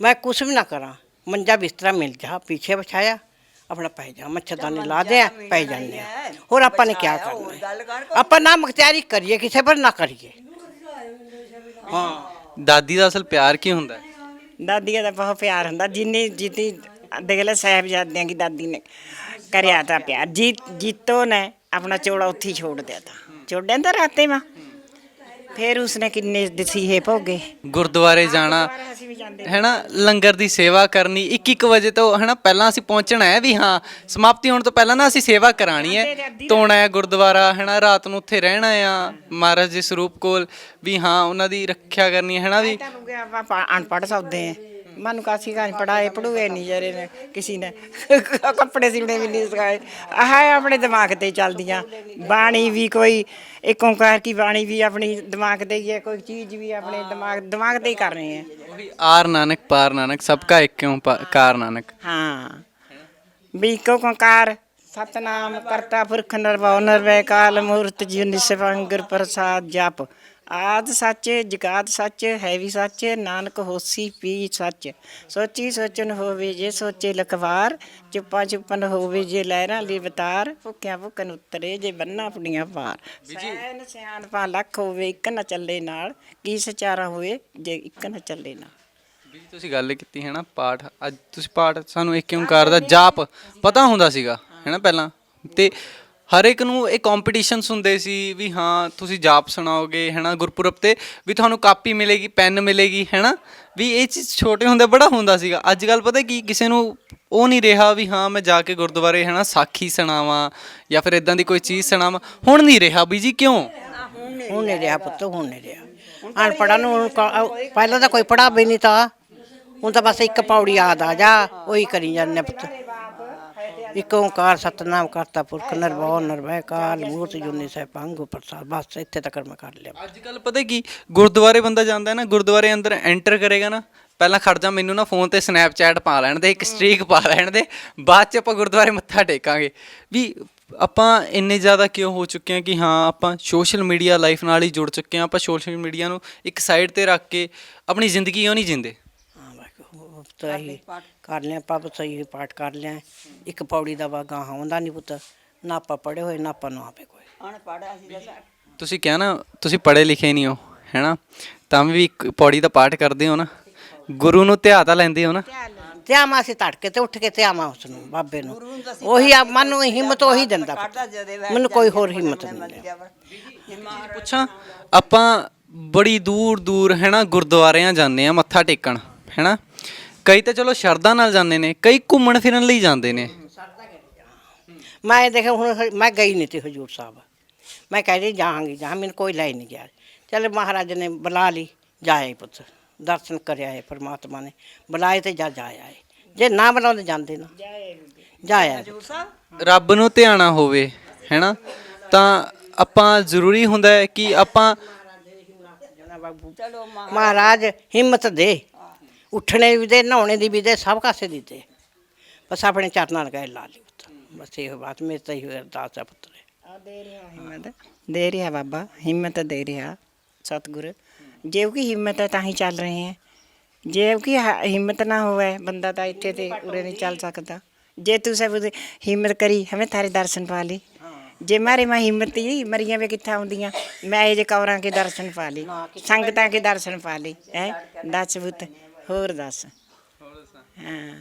ਮੈਂ ਕੁਛ ਵੀ ਨਾ ਕਰਾਂ। ਮੰਜਾ ਬਿਸਤਰਾ ਮਿਲ ਜਾ ਪਿੱਛੇ ਵਿਛਾਇਆ ਆਪਣਾ ਪੈ ਜਾ ਮੱਛਰਦਾਨੀ ਲਾ ਦੇ ਪੈ ਜਾਂਦੇ ਆ। ਹੋਰ ਆਪਾਂ ਨੇ ਕੀ ਕਰਨਾ ਹੈ? ਆਪਾਂ ਨਾ ਮੁਖਤਿਆਰੀ ਕਰੀਏ ਕਿਸੇ ਪਰ ਨਾ ਕਰੀਏ। ਦਾਦੀ ਦਾ ਅਸਲ ਪਿਆਰ ਕੀ ਹੁੰਦਾ? ਹੈ ਦਾਦੀ ਦਾ ਬਹੁਤ ਪਿਆਰ ਹੁੰਦਾ। ਜਿੰਨੀ ਜਿੱਤੀ ਦੇਖ ਲੈ ਸਾਹਿਬਜ਼ਾਦਿਆਂ ਦੀ ਦਾਦੀ ਨੇ ਕਰਿਆ ਤਾਂ ਪਿਆਰ। ਜੀ ਜੀਤੋ ਨੇ ਆਪਣਾ ਚੋਲਾ ਉੱਥੇ ਹੀ ਛੋੜ ਦਿਆ ਤਾਂ। ਛੋੜਿਆ ਤਾਂ ਰਾਤੇ ਮਾ ਫਿਰ ਉਸਨੇ ਕਿੰਨੇ ਦਸੀਹੇ ਭੋਗੇ। ਗੁਰਦੁਆਰੇ ਜਾਣਾ। ਅਸੀਂ ਵੀ ਜਾਂਦੇ। ਹੈਨਾ ਲੰਗਰ ਦੀ ਸੇਵਾ ਕਰਨੀ 1-1 ਵਜੇ ਤੋਂ ਹੈਨਾ ਪਹਿਲਾਂ ਅਸੀਂ ਪਹੁੰਚਣਾ ਹੈ ਵੀ ਹਾਂ ਸਮਾਪਤੀ ਹੋਣ ਤੋਂ ਪਹਿਲਾਂ ਨਾ ਅਸੀਂ ਸੇਵਾ ਕਰਾਣੀ ਹੈ। ਤੋਣਾ ਹੈ ਗੁਰਦੁਆਰਾ ਹੈਨਾ ਰਾਤ ਨੂੰ ਉੱਥੇ ਰਹਿਣਾ ਆ ਮਹਾਰਾਜ ਦੇ ਸਰੂਪ ਕੋਲ ਵੀ ਹਾਂ ਉਹਨਾਂ ਦੀ ਰੱਖਿਆ ਕਰਨੀ ਹੈ ਹੈਨਾ ਵੀ। ਤੁਹਾਨੂੰ ਕਿ ਆਪਾਂ ਅਨਪੜ੍ਹ ਸੌਦੇ ਆ। ਮਨ ਕਾਸੀ ਕਾਜ ਪੜਾਏ ਪੜੂਏ ਨਹੀਂ ਜਰੇ ਨੇ ਕਿਸੇ ਨੇ। ਕੱਪੜੇ ਸਿਉਣੇ ਵੀ ਨਹੀਂ ਸਿਖਾਏ। ਆਹ ਆਪਣੇ ਦਿਮਾਗ ਤੇ ਚੱਲਦੀਆਂ। ਬਾਣੀ ਵੀ ਕੋਈ ਇੱਕ ਓਂਕਾਰ ਕੀ ਬਾਣੀ ਵੀ ਆਪਣੀ ਦਿਮਾਗ ਤੇ ਹੀ ਹੈ ਕੋਈ ਚੀਜ਼ ਵੀ ਆਪਣੇ ਦਿਮਾਗ ਦਿਮਾਗ ਤੇ ਹੀ ਕਰ ਰਹੇ ਹੈ। ਉਹੀ ਆਰ ਨਾਨਕ ਪਾਰ ਨਾਨਕ ਸਭ ਕਾ ਇੱਕ ਕਿਉਂ ਕਾਰ ਨਾਨਕ। ਹਾਂ। ਵੀ ਕੋ ਓਂਕਾਰ ਸਤਨਾਮ ਕਰਤਾ ਪੁਰਖ ਨਿਰਭਉ ਨਿਰਵੈ ਕਾਲ ਮੂਰਤ ਜੀ ਨਿਸਵੰਗਰ ਪ੍ਰਸਾਦ ਜਪ। ਆਦ ਸੱਚ ਜਗਾਤ ਸੱਚ ਹੈ ਵੀ ਸੱਚ ਨਾਨਕ ਹੋਸੀ ਪੀ ਸੱਚ। ਸੋਚੀ ਸੋਚਨ ਹੋਵੇ ਜੇ ਸੋਚੇ ਲਖਵਾਰ ਚੁੱਪਾ ਚੁੱਪਨ ਹੋਵੇ ਜੇ ਲਹਿਰਾਂ ਲਈ ਬਤਾਰ ਭੁੱਖਿਆ ਭੁੱਖਨ ਉਤਰੇ ਜੇ ਬੰਨਾ ਆਪਣੀਆਂ ਪਾਰ ਸੈਨ ਸਿਆਣਪਾ ਲੱਖ ਹੋਵੇ ਇੱਕ ਨਾ ਚੱਲੇ ਨਾਲ ਕੀ ਸਚਾਰਾ ਹੋਵੇ ਜੇ ਇੱਕ ਨਾ ਚੱਲੇ ਨਾਲ। ਵੀ ਤੁਸੀਂ ਗੱਲ ਕੀਤੀ ਹੈ ਨਾ ਪਾਠ ਅੱਜ ਤੁਸੀਂ ਪਾਠ ਸਾਨੂੰ ਇੱਕ ਓਂਕਾਰ ਦਾ ਜਾਪ ਪਤਾ ਹੁੰਦਾ ਸੀਗਾ ਹੈ ਨਾ ਪਹਿਲਾਂ? ਤੇ ਹਰ ਇੱਕ ਨੂੰ ਇਹ ਕੰਪੀਟੀਸ਼ਨਸ ਹੁੰਦੇ ਸੀ ਵੀ ਹਾਂ, ਤੁਸੀਂ ਜਾਪ ਸੁਣਾਓਗੇ ਹੈ ਨਾ ਗੁਰਪੁਰਬ ਤੇ ਵੀ ਤੁਹਾਨੂੰ ਕਾਪੀ ਮਿਲੇਗੀ ਪੈਨ ਮਿਲੇਗੀ ਹੈ ਨਾ ਵੀ ਇਹ ਚੀਜ਼ ਛੋਟੇ ਹੁੰਦੇ ਬੜਾ ਹੁੰਦਾ ਸੀਗਾ। ਅੱਜ ਕੱਲ ਪਤਾ ਕੀ, ਕਿਸੇ ਨੂੰ ਉਹ ਨਹੀਂ ਰਿਹਾ ਵੀ ਹਾਂ, ਮੈਂ ਜਾ ਕੇ ਗੁਰਦੁਆਰੇ ਹੈ ਨਾ ਸਾਖੀ ਸੁਣਾਵਾਂ ਜਾਂ ਫਿਰ ਇਦਾਂ ਦੀ ਕੋਈ ਚੀਜ਼ ਸੁਣਾਵਾਂ। ਹੁਣ ਨਹੀਂ ਰਿਹਾ ਵੀ ਜੀ, ਕਿਉਂ? ਹੁਣ ਨਹੀਂ ਰਿਹਾ ਪੁੱਤ, ਹੁਣ ਨਹੀਂ ਰਿਹਾ। ਅਨਪੜ੍ਹਾਂ ਨੂੰ ਹੁਣ ਕ- ਪਹਿਲਾਂ ਤਾਂ ਕੋਈ ਪੜਾ ਨਹੀਂ ਤਾ। ਹੁਣ ਤਾਂ ਬਸ ਇੱਕ ਪੌੜੀ ਯਾਦ ਆ ਜਾ, ਉਹੀ ਕਰੀ ਜਾਂਦੇ ਪੁੱਤ। ਇੱਕ ਓੰਕਾਰ ਸਤਨਾਮ ਕਰਤਾ ਪੁਰਖ ਨਿਰਭਉ, ਨਿਰਭੈ ਕਾਲ, ਮੂਰਤ ਜੁਨੀ ਸਹਿ ਪੰਗੁ ਪ੍ਰਸਾਦ। ਬਸ ਇੱਥੇ ਤੱਕ ਮੈਂ ਕਰ ਲਿਆ। ਅੱਜ ਕੱਲ ਪਤਾ ਕੀ, ਗੁਰਦੁਆਰੇ ਬੰਦਾ ਜਾਂਦਾ ਹੈ ਨਾ, ਗੁਰਦੁਆਰੇ ਅੰਦਰ ਐਂਟਰ ਕਰੇਗਾ ਨਾ, ਪਹਿਲਾਂ ਖੜ ਜਾ, ਮੈਨੂੰ ਨਾ ਫੋਨ ਤੇ ਸਨੈਪਚੈਟ ਪਾ ਲੈਣ ਦੇ, ਇੱਕ ਸਟ੍ਰੀਕ ਪਾ ਲੈਣ ਦੇ, ਬਾਅਦ ਚ ਆਪਾਂ ਗੁਰਦੁਆਰੇ ਮੱਥਾ ਟੇਕਾਂਗੇ। ਵੀ ਆਪਾਂ ਇੰਨੇ ਜ਼ਿਆਦਾ ਕਿਉਂ ਹੋ ਚੁੱਕੇ ਹਾਂ ਕਿ ਹਾਂ, ਆਪਾਂ ਸੋਸ਼ਲ ਮੀਡੀਆ ਲਾਈਫ ਨਾਲ ਹੀ ਜੁੜ ਚੁੱਕੇ ਹਾਂ, ਆਪਾਂ ਸੋਸ਼ਲ ਮੀਡੀਆ ਨੂੰ ਇੱਕ ਸਾਈਡ ਤੇ ਰੱਖ ਕੇ ਆਪਣੀ ਜ਼ਿੰਦਗੀ ਕਿਉਂ ਨਹੀਂ ਜਿੰਦੇ? ਵਾਹਿਗੁਰੂ ਤਾਂ ਹੀ ਕਰ ਲਿਆ ਪਾਪ ਸਹੀ ਪਾਠ ਕਰ ਲਿਆ। ਇੱਕ ਪੌੜੀ ਦਾ ਵਾ ਗਾਹਾਂ ਆਉਂਦਾ ਨਹੀਂ ਪੁੱਤ। ਨਾ ਆਪਾਂ ਪੜੇ ਹੋਏ ਨਾ ਆਪਾਂ ਨੂੰ ਆਪੇ ਕੋਈ। ਤੁਸੀਂ ਕਿਹਾ ਨਾ ਤੁਸੀਂ ਪੜ੍ਹੇ ਲਿਖੇ ਨਹੀਂ ਹੋ ਹੈਨਾ? ਤਾਂ ਵੀ ਇੱਕ ਪੌੜੀ ਦਾ ਪਾਠ ਕਰਦੇ ਹੋ ਨਾ। ਗੁਰੂ ਨੂੰ ਧਿਆ ਤਾਂ ਲੈਂਦੇ ਹੋ ਨਾ। ਤੇ ਆਮਾ ਅਸੀਂ ਤੜਕੇ ਤੇ ਉੱਠ ਕੇ ਤੇ ਆਮਾ ਉਸ ਨੂੰ। ਬਾਬੇ ਨੂੰ ਉਹੀ ਆ ਮਨ ਨੂੰ ਹਿੰਮਤ ਉਹੀ ਦਿੰਦਾ ਪੁੱਤ। ਮੈਨੂੰ ਕੋਈ ਹੋਰ ਹਿੰਮਤ ਨਹੀਂ ਦਿੰਦਾ ਪੁੱਛਾਂ ਆਪਾਂ ਬੜੀ ਦੂਰ ਦੂਰ ਹੈਨਾ ਗੁਰਦੁਆਰਿਆਂ ਜਾਂਦੇ ਆ ਮੱਥਾ ਟੇਕਣ ਹੈਨਾ? ਕਈ ਤਾਂ ਚਲੋ ਸ਼ਰਧਾ ਨਾਲ ਜਾਂਦੇ ਨੇ ਕਈ ਘੁੰਮਣ ਫਿਰਨ ਲਈ ਜਾਂਦੇ ਨੇ। ਮੈਂ ਦੇਖ ਹੁਣ ਹ- ਮੈਂ ਗਈ ਨਹੀਂ ਤੀ ਹਜੂਰ ਸਾਹਿਬ। ਮੈਂ ਕਹਿ ਰਹੀ ਜਾਵਾਂਗੀ ਜਾਂ ਮੈਨੂੰ ਕੋਈ ਲੈ ਨਹੀਂ ਗਿਆ। ਚਲ ਮਹਾਰਾਜ ਨੇ ਬੁਲਾ ਲਈ ਜਾਏ ਪੁੱਤ ਦਰਸ਼ਨ ਕਰਿਆ ਹੈ ਪਰਮਾਤਮਾ ਨੇ। ਬੁਲਾਏ ਤੇ ਜਾ ਜਾਇਆ ਹੈ ਜੇ ਨਾ ਬੁਲਾਉਂਦੇ ਜਾਂਦੇ ਨਾ। ਜਾਇਆ ਰੱਬ ਨੂੰ ਧਿਆਣਾ ਹੋਵੇ ਹੈਨਾ? ਤਾਂ ਆਪਾਂ ਜ਼ਰੂਰੀ ਹੁੰਦਾ ਹੈ ਕਿ ਆਪਾਂ ਮਹਾਰਾਜ ਹਿੰਮਤ ਦੇ। ਉੱਠਣੇ ਵੀ ਦੇ ਨਹਾਉਣੇ ਦੀ ਵੀ ਦੇ ਸਭ ਕਾਸੇ ਦੀ ਦੇ ਬਸ ਆਪਣੇ ਚਰਨਾਂ ਲਗਾਏ ਲਾ ਲਈ ਪੁੱਤ। ਬਸ ਇਹ ਬਾਤ ਮੇਰੇ ਤਾਂ ਹੀ ਅਰਦਾਸ ਹੈ ਪੁੱਤਰੇ ਆ ਦੇ ਰਿਹਾ ਹਿੰਮਤ। ਦੇ ਰਿਹਾ ਬਾਬਾ ਹਿੰਮਤ ਦੇ ਰਿਹਾ ਸਤਿਗੁਰ। ਜੇ ਕਿ ਹਿੰਮਤ ਹੈ ਤਾਂ ਹੀ ਚੱਲ ਰਹੇ ਹੈ ਜੇ ਕਿ ਹ- ਹਿੰਮਤ ਨਾ ਹੋਵੇ ਬੰਦਾ ਤਾਂ ਇੱਥੇ ਤੇ ਉਰੇ ਨਹੀਂ ਚੱਲ ਸਕਦਾ। ਜੇ ਤੂੰ ਸਭ ਹਿੰਮਤ ਕਰੀ ਹਮੇ ਤਾਰੇ ਦਰਸ਼ਨ ਪਾ ਲਈ। ਜੇ ਮਾਰੇ ਮੈਂ ਹਿੰਮਤ ਹੀ ਮਰੀਆਂ ਵੇ ਕਿੱਥਾ ਆਉਂਦੀਆਂ ਮੈਂ ਇਹ ਜੇ ਕੌਰਾਂ ਕੇ ਦਰਸ਼ਨ ਪਾ ਲਈ ਸੰਗਤਾਂ ਕੇ ਦਰਸ਼ਨ ਪਾ ਲਈ ਹੈ? ਦੱਸ ਬੁੱਤ ਹੋਰ ਦੱਸ। ਹਾਂ।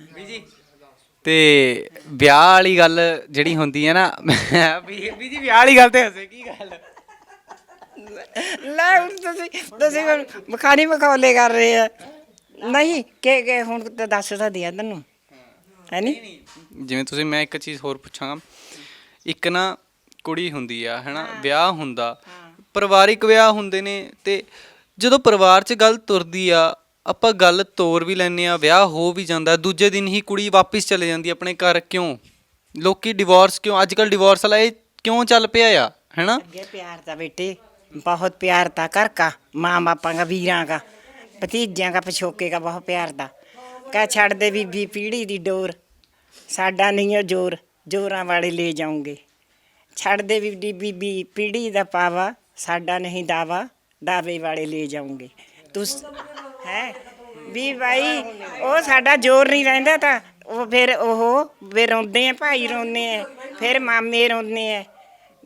ਤੇ ਵਿਆਹ ਵਾਲੀ ਗੱਲ ਜਿਹੜੀ ਹੁੰਦੀ ਹੈ ਨਾ ਵੀ ਵੀ ਜੀ ਵਿਆਹ ਵਾਲੀ ਗੱਲ ਤੇ ਹੱਸੇ ਕੀ ਗੱਲ? ਲੈ ਹੁਣ ਤੁਸੀਂ ਤੁਸੀਂ ਮਖਾਣੀ ਮਖੌਲੇ ਕਰ ਰਹੇ ਆ। ਨਹੀਂ ਕਿ ਕਿ ਹੁਣ ਤਾਂ ਦੱਸ ਤਾਂ ਦਿਆ ਤੈਨੂੰ। ਹੈ। ਨਹੀਂ ਜਿਵੇਂ ਤੁਸੀਂ ਮੈਂ ਇੱਕ ਚੀਜ਼ ਹੋਰ ਪੁੱਛਾਂਗਾ। ਇੱਕ ਨਾ ਕੁੜੀ ਹੁੰਦੀ ਆ ਹੈਨਾ ਵਿਆਹ ਹੁੰਦਾ। ਪਰਿਵਾਰਿਕ ਵਿਆਹ ਹੁੰਦੇ ਨੇ ਤੇ ਜਦੋਂ ਪਰਿਵਾਰ 'ਚ ਗੱਲ ਤੁਰਦੀ ਆ ਆਪਾਂ ਗੱਲ ਤੋਰ ਵੀ ਲੈਂਦੇ ਆ ਵਿਆਹ ਹੋ ਵੀ ਜਾਂਦਾ ਦੂਜੇ ਦਿਨ ਹੀ ਕੁੜੀ ਵਾਪਸ ਚਲੇ ਜਾਂਦੀ ਆ ਆਪਣੇ ਘਰ ਕਿਉਂ ਲੋਕੀ ਡਿਵੋਰਸ ਕਿਉਂ ਅੱਜ ਕੱਲ ਡਿਵੋਰਸ ਵਾਲਾ ਇਹ ਕਿਉਂ ਚੱਲ ਪਿਆ ਆ ਹੈਨਾ ਅੱਗੇ प्यार था बेटे बहुत प्यार था घर का माँ बापा का वीरा का भतीजियाँ का पछोके का बहुत प्यार था ਕਹਿ ਛੱਡ ਦੇ ਬੀਬੀ ਪੀੜੀ ਦੀ ਡੋਰ ਸਾਡਾ ਨਹੀਂ ਉਹ ਜੋਰ ਜੋਰਾਂ ਵਾਲੇ ਲੈ ਜਾਉਂਗੇ ਛੱਡ ਦੇ ਬੀਬੀ ਬੀਬੀ ਪੀੜੀ ਦਾ ਪਾਵਾ ਸਾਡਾ ਨਹੀਂ ਦਾਵਾ ਦਾਵੇ ਵਾਲੇ ਲੈ ਜਾਉਂਗੇ ਤੂੰ ਹੈ। ਵੀ ਭਾਈ ਉਹ ਸਾਡਾ ਜੋਰ ਨਹੀਂ ਰਹਿੰਦਾ ਤਾਂ ਉਹ ਫਿਰ ਉਹ ਵੀ ਰੋਂਦੇ ਆ, ਭਾਈ ਰੋਂਦੇ ਆ, ਫਿਰ ਮਾਮੇ ਰੋਂਦੇ ਆ।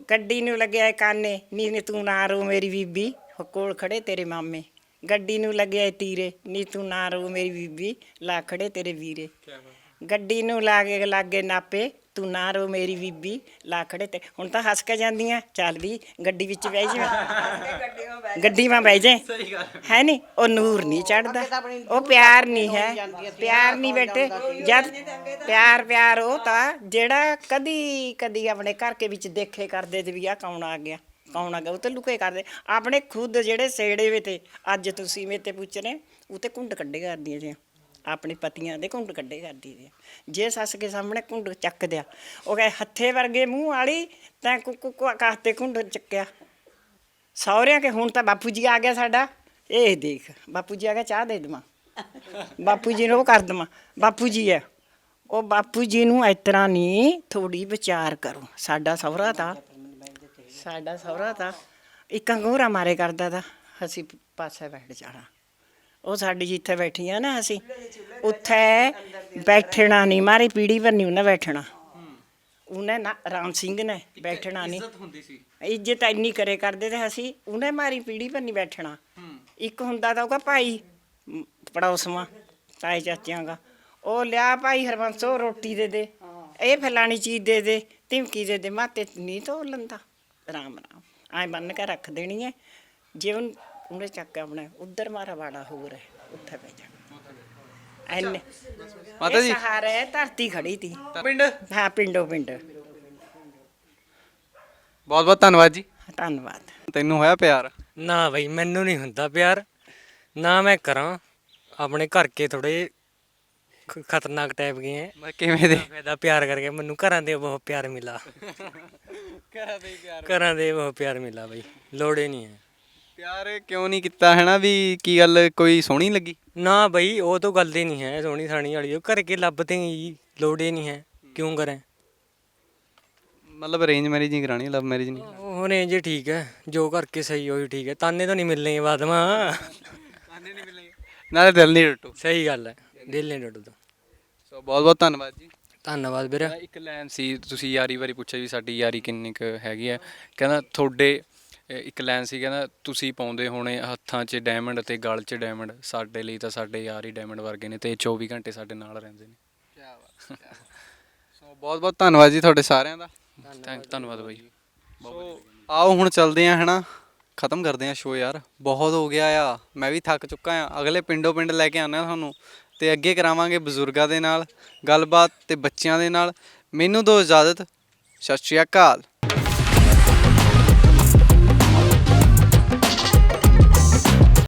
ਗੱਡੀ ਨੂੰ ਲੱਗਿਆ ਕਾਨੇ, ਨੀ ਨੀ ਤੂੰ ਨਾ ਰੋ ਮੇਰੀ ਬੀਬੀ, ਉਹ ਕੋਲ ਖੜੇ ਤੇਰੇ ਮਾਮੇ। ਗੱਡੀ ਨੂੰ ਲੱਗਿਆ ਤੀਰੇ, ਨੀ ਤੂੰ ਨਾ ਰੋ ਮੇਰੀ ਬੀਬੀ, ਲਾ ਖੜੇ ਤੇਰੇ ਵੀਰੇ। ਗੱਡੀ ਨੂੰ ਲਾਗੇ ਲਾਗੇ ਨਾਪੇ ਤੂੰ ਨਾ ਰੋ ਮੇਰੀ ਬੀਬੀ ਲਾ ਖੜੇ ਤੇ। ਹੁਣ ਤਾਂ ਹੱਸ ਕੇ ਜਾਂਦੀਆਂ ਚੱਲ ਵੀ ਗੱਡੀ ਵਿੱਚ ਬਹਿ ਜਾ। ਗੱਡੀ માં ਬਹਿ ਜਾ ਹੈ ਨਹੀਂ ਉਹ ਨੂਰ ਨਹੀਂ ਚੜਦਾ। ਉਹ ਪਿਆਰ ਨਹੀਂ ਹੈ। ਪਿਆਰ ਨਹੀਂ ਬੈਠੇ। ਜਦ ਪਿਆਰ ਪਿਆਰ ਉਹ ਤਾਂ ਜਿਹੜਾ ਕਦੀ ਕਦੀ ਆਪਣੇ ਘਰ ਕੇ ਵਿੱਚ ਦੇਖੇ ਕਰਦੇ ਤੇ ਵੀ ਆ ਕੌਣ ਆ ਗਿਆ ਕੌਣ ਆ ਗਿਆ ਉਹ ਤੇ ਲੁਕੇ ਕਰਦੇ। ਆਪਣੇ ਖੁਦ ਜਿਹੜੇ ਸੇੜੇ ਵੇ ਤੇ ਅੱਜ ਤੁਸੀਂ ਮੇਰੇ ਤੇ ਪੁੱਛ ਰਹੇ ਉਹ ਤੇ ਕੁੰਡ ਕੱਢੇ ਕਰਦੀਆਂ ਜੀ ਆਪਣੇ ਪਤੀਆਂ ਦੇ ਘੁੰਡ ਕੱਢੇ ਕਰਦੀ ਦੇ ਜੇ ਸੱਸ ਕੇ ਸਾਹਮਣੇ ਘੁੰਡ ਚੱਕ ਦਿਆ, ਉਹ ਕਹੇ, ਹੱਥੇ ਵਰਗੇ ਮੂੰਹ ਵਾਲੀ ਤੈਂ ਕੁੱਕੂ ਕਾਹਤੇ ਕੁੰਡ ਚੱਕਿਆ? ਸਹੁਰਿਆਂ ਕੇ, ਹੁਣ ਤਾਂ ਬਾਪੂ ਜੀ ਆ ਗਿਆ ਸਾਡਾ, ਇਹ ਦੇਖ, ਬਾਪੂ ਜੀ ਆ ਗਿਆ, ਚਾਹ ਦੇ ਦੇਵਾਂ। ਬਾਪੂ ਜੀ ਨੂੰ ਉਹ ਕਰ ਦੇਵਾਂ। ਬਾਪੂ ਜੀ ਹੈ ਉਹ ਬਾਪੂ ਜੀ ਨੂੰ ਇਸ ਤਰ੍ਹਾਂ ਨਹੀਂ ਥੋੜੀ ਵਿਚਾਰ ਕਰੋ। ਸਾਡਾ ਸਹੁਰਾ ਤਾਂ, ਸਾਡਾ ਸਹੁਰਾ ਤਾਂ ਇੱਕ ਅੰਗੂਰਾ ਮਾਰੇ ਕਰਦਾ ਤਾਂ, ਅਸੀਂ ਪਾਸੇ ਬੈਠ ਜਾਣਾ। ਉਹ ਸਾਡੀ ਜਿੱਥੇ ਬੈਠੀਆਂ ਨਾ ਅਸੀਂ ਉੱਥੇ ਬੈਠਣਾ ਨਹੀਂ ਮਾਰੀ ਪੀੜੀ ਪਰ ਨਹੀਂ ਉਹਨੇ ਬੈਠਣਾ। ਉਹਨੇ ਨਾ ਰਾਮ ਸਿੰਘ ਨੇ ਬੈਠਣਾ ਨਹੀਂ। ਹੁੰਦੀ ਸੀ। ਇੱਜ਼ਤ ਇੰਨੀ ਕਰੇ ਕਰਦੇ ਤੇ ਅਸੀਂ ਉਹਨੇ ਮਾਰੀ ਪੀੜੀ ਪਰ ਨਹੀਂ ਬੈਠਣਾ ਇੱਕ ਹੁੰਦਾ ਤਾਂ ਉਹਦਾ ਭਾਈ ਪੜੋਸਵਾਂ ਤਾਏ ਚਾਚਿਆਂ ਦਾ। ਉਹ ਲਿਆ ਭਾਈ ਹਰਬੰਸੋ ਰੋਟੀ ਦੇ ਦੇ। ਇਹ ਫਲਾਣੀ ਚੀਜ਼ ਦੇ ਦੇ ਧਮਕੀ ਦੇ ਦੇ। ਮਾਤੇ ਨਹੀਂ ਤੋ ਲੰਦਾ। ਰਾਮ ਰਾਮ। ਐ ਬੰਨ ਕੇ ਰੱਖ ਦੇਣੀ ਹੈ ਜੇ ਉਹਨ- ਉਹਨੇ ਚੱਕ ਕੇ ਆਪਣਾ ਉਧਰ ਮਾਰਾ ਬਾੜਾ ਹੋਰ ਹੈ ਉੱਥੇ ਪੈ ਜਾ। ਐਨੇ। ਮਾਤਾ ਜੀ। ਸਹਾਰੇ ਧਰਤੀ ਖੜੀ ਤੀ। ਪਿੰਡ? ਹਾਂ ਪਿੰਡੋ ਪਿੰਡ। ਬਹੁਤ ਬਹੁਤ ਧੰਨਵਾਦ ਜੀ। ਧੰਨਵਾਦ। ਤੈਨੂੰ ਹੋਇਆ ਪਿਆਰ? ਨਾ ਬਈ ਮੈਨੂੰ ਨਹੀਂ ਹੁੰਦਾ ਪਿਆਰ। ਨਾ ਮੈਂ ਕਰਾਂ। ਆਪਣੇ ਘਰ ਕੇ ਥੋੜੇ ਖਤਰਨਾਕ ਟਾਈਪ ਗਏ ਹੈ। ਮੈਂ ਕਿਵੇਂ ਦੇ? ਫਾਇਦਾ ਪਿਆਰ ਕਰਕੇ ਮੈਨੂੰ ਘਰਾਂ ਦੇ ਬਹੁਤ ਪਿਆਰ ਮਿਲਾ। ਘਰਾਂ ਦੇ ਪਿਆਰ। ਘਰਾਂ ਦੇ ਬਹੁਤ ਪਿਆਰ ਮਿਲਾ ਬਈ। ਲੋੜੇ ਨਹੀਂ ਹੈ। ਪਿਆਰ ਕਿਉਂ ਨਹੀਂ ਕੀਤਾ? ਹੈ ਨਾ ਵੀ ਕੀ ਗੱਲ ਕੋਈ ਸੋਹਣੀ ਲੱਗੀ? ਨਾ ਬਈ ਉਹ ਤਾਂ ਗੱਲ ਹੀ ਨਹੀਂ ਹੈ ਸੋਹਣੀ ਸਾਣੀ ਵਾਲੀ। ਉਹ ਘਰ ਕੇ ਲੱਭਦੇ ਹੀ ਲੋੜੇ ਨਹੀਂ ਹੈ ਕਿਉਂ ਕरें ਮਤਲਬ ਅਰੇਂਜ ਮੈਰਿਜ ਹੀ ਕਰਾਣੀ ਲਵ ਮੈਰਿਜ ਨਹੀਂ ਉਹ ਰੇਂਜ ਠੀਕ ਹੈ ਜੋ ਕਰਕੇ ਸਹੀ ਉਹੀ ਠੀਕ ਹੈ। ਤਾਨੇ ਤਾਂ ਨਹੀਂ ਮਿਲਣੇ ਬਾਅਦ ਮਾ। ਨਾਲੇ ਦਿਲ ਨਹੀਂ ਟੁੱਟੂ ਸਹੀ ਗੱਲ ਹੈ ਦਿਲ ਨਹੀਂ ਟੁੱਟਦਾ ਸੋ ਬਹੁਤ ਬਹੁਤ ਧੰਨਵਾਦ ਜੀ। ਧੰਨਵਾਦ ਵੀਰੇ। ਇੱਕ ਲਾਈਨ ਸੀ ਤੁਸੀਂ ਯਾਰੀ ਬਾਰੇ ਪੁੱਛਿਆ ਵੀ ਸਾਡੀ ਯਾਰੀ ਕਿੰਨੀ ਕੁ ਹੈਗੀ ਆ ਕਹਿੰਦਾ ਤੁਹਾਡੇ ਅਹ ਇੱਕ ਲਾਈਨ ਸੀ ਕਹਿੰਦਾ ਤੁਸੀਂ ਪਾਉਂਦੇ ਹੋਣੇ ਹੱਥਾਂ 'ਚ ਡਾਇਮੰਡ ਤੇ ਗਲ 'ਚ ਡਾਇਮੰਡ ਸਾਡੇ ਲਈ ਤਾਂ ਸਾਡੇ ਯਾਰ ਹੀ ਡਾਇਮੰਡ ਵਰਗੇ ਨੇ ਤੇ ਇਹ 24 ਘੰਟੇ ਸਾਡੇ ਨਾਲ ਰਹਿੰਦੇ ਨੇ। ਸੋ ਬਹੁਤ ਬਹੁਤ ਧੰਨਵਾਦ ਜੀ ਤੁਹਾਡੇ ਸਾਰਿਆਂ ਦਾ। ਥੈਂਕ ਧੰਨਵਾਦ ਬਾਈ ਸੋ ਆਓ ਹੁਣ ਚੱਲਦੇ ਆਂ ਹਨਾ। ਖਤਮ ਕਰਦੇ ਆਂ ਸ਼ੋ ਯਾਰ। ਬਹੁਤ ਹੋ ਗਿਆ ਆ। ਮੈਂ ਵੀ ਥੱਕ ਚੁੱਕਾ ਆ। ਅਗਲੇ ਪਿੰਡੋਂ ਪਿੰਡ ਲੈ ਕੇ ਆਉਂਦੇ ਆ ਤੁਹਾਨੂੰ ਤੇ ਅੱਗੇ ਕਰਾਵਾਂਗੇ ਬਜ਼ੁਰਗਾਂ ਦੇ ਨਾਲ ਗੱਲਬਾਤ ਤੇ ਬੱਚਿਆਂ ਦੇ ਨਾਲ। ਮੈਨੂੰ ਦਿਓ ਇਜਾਜ਼ਤ। ਸਤਿ ਸ਼੍ਰੀ ਅਕਾਲ।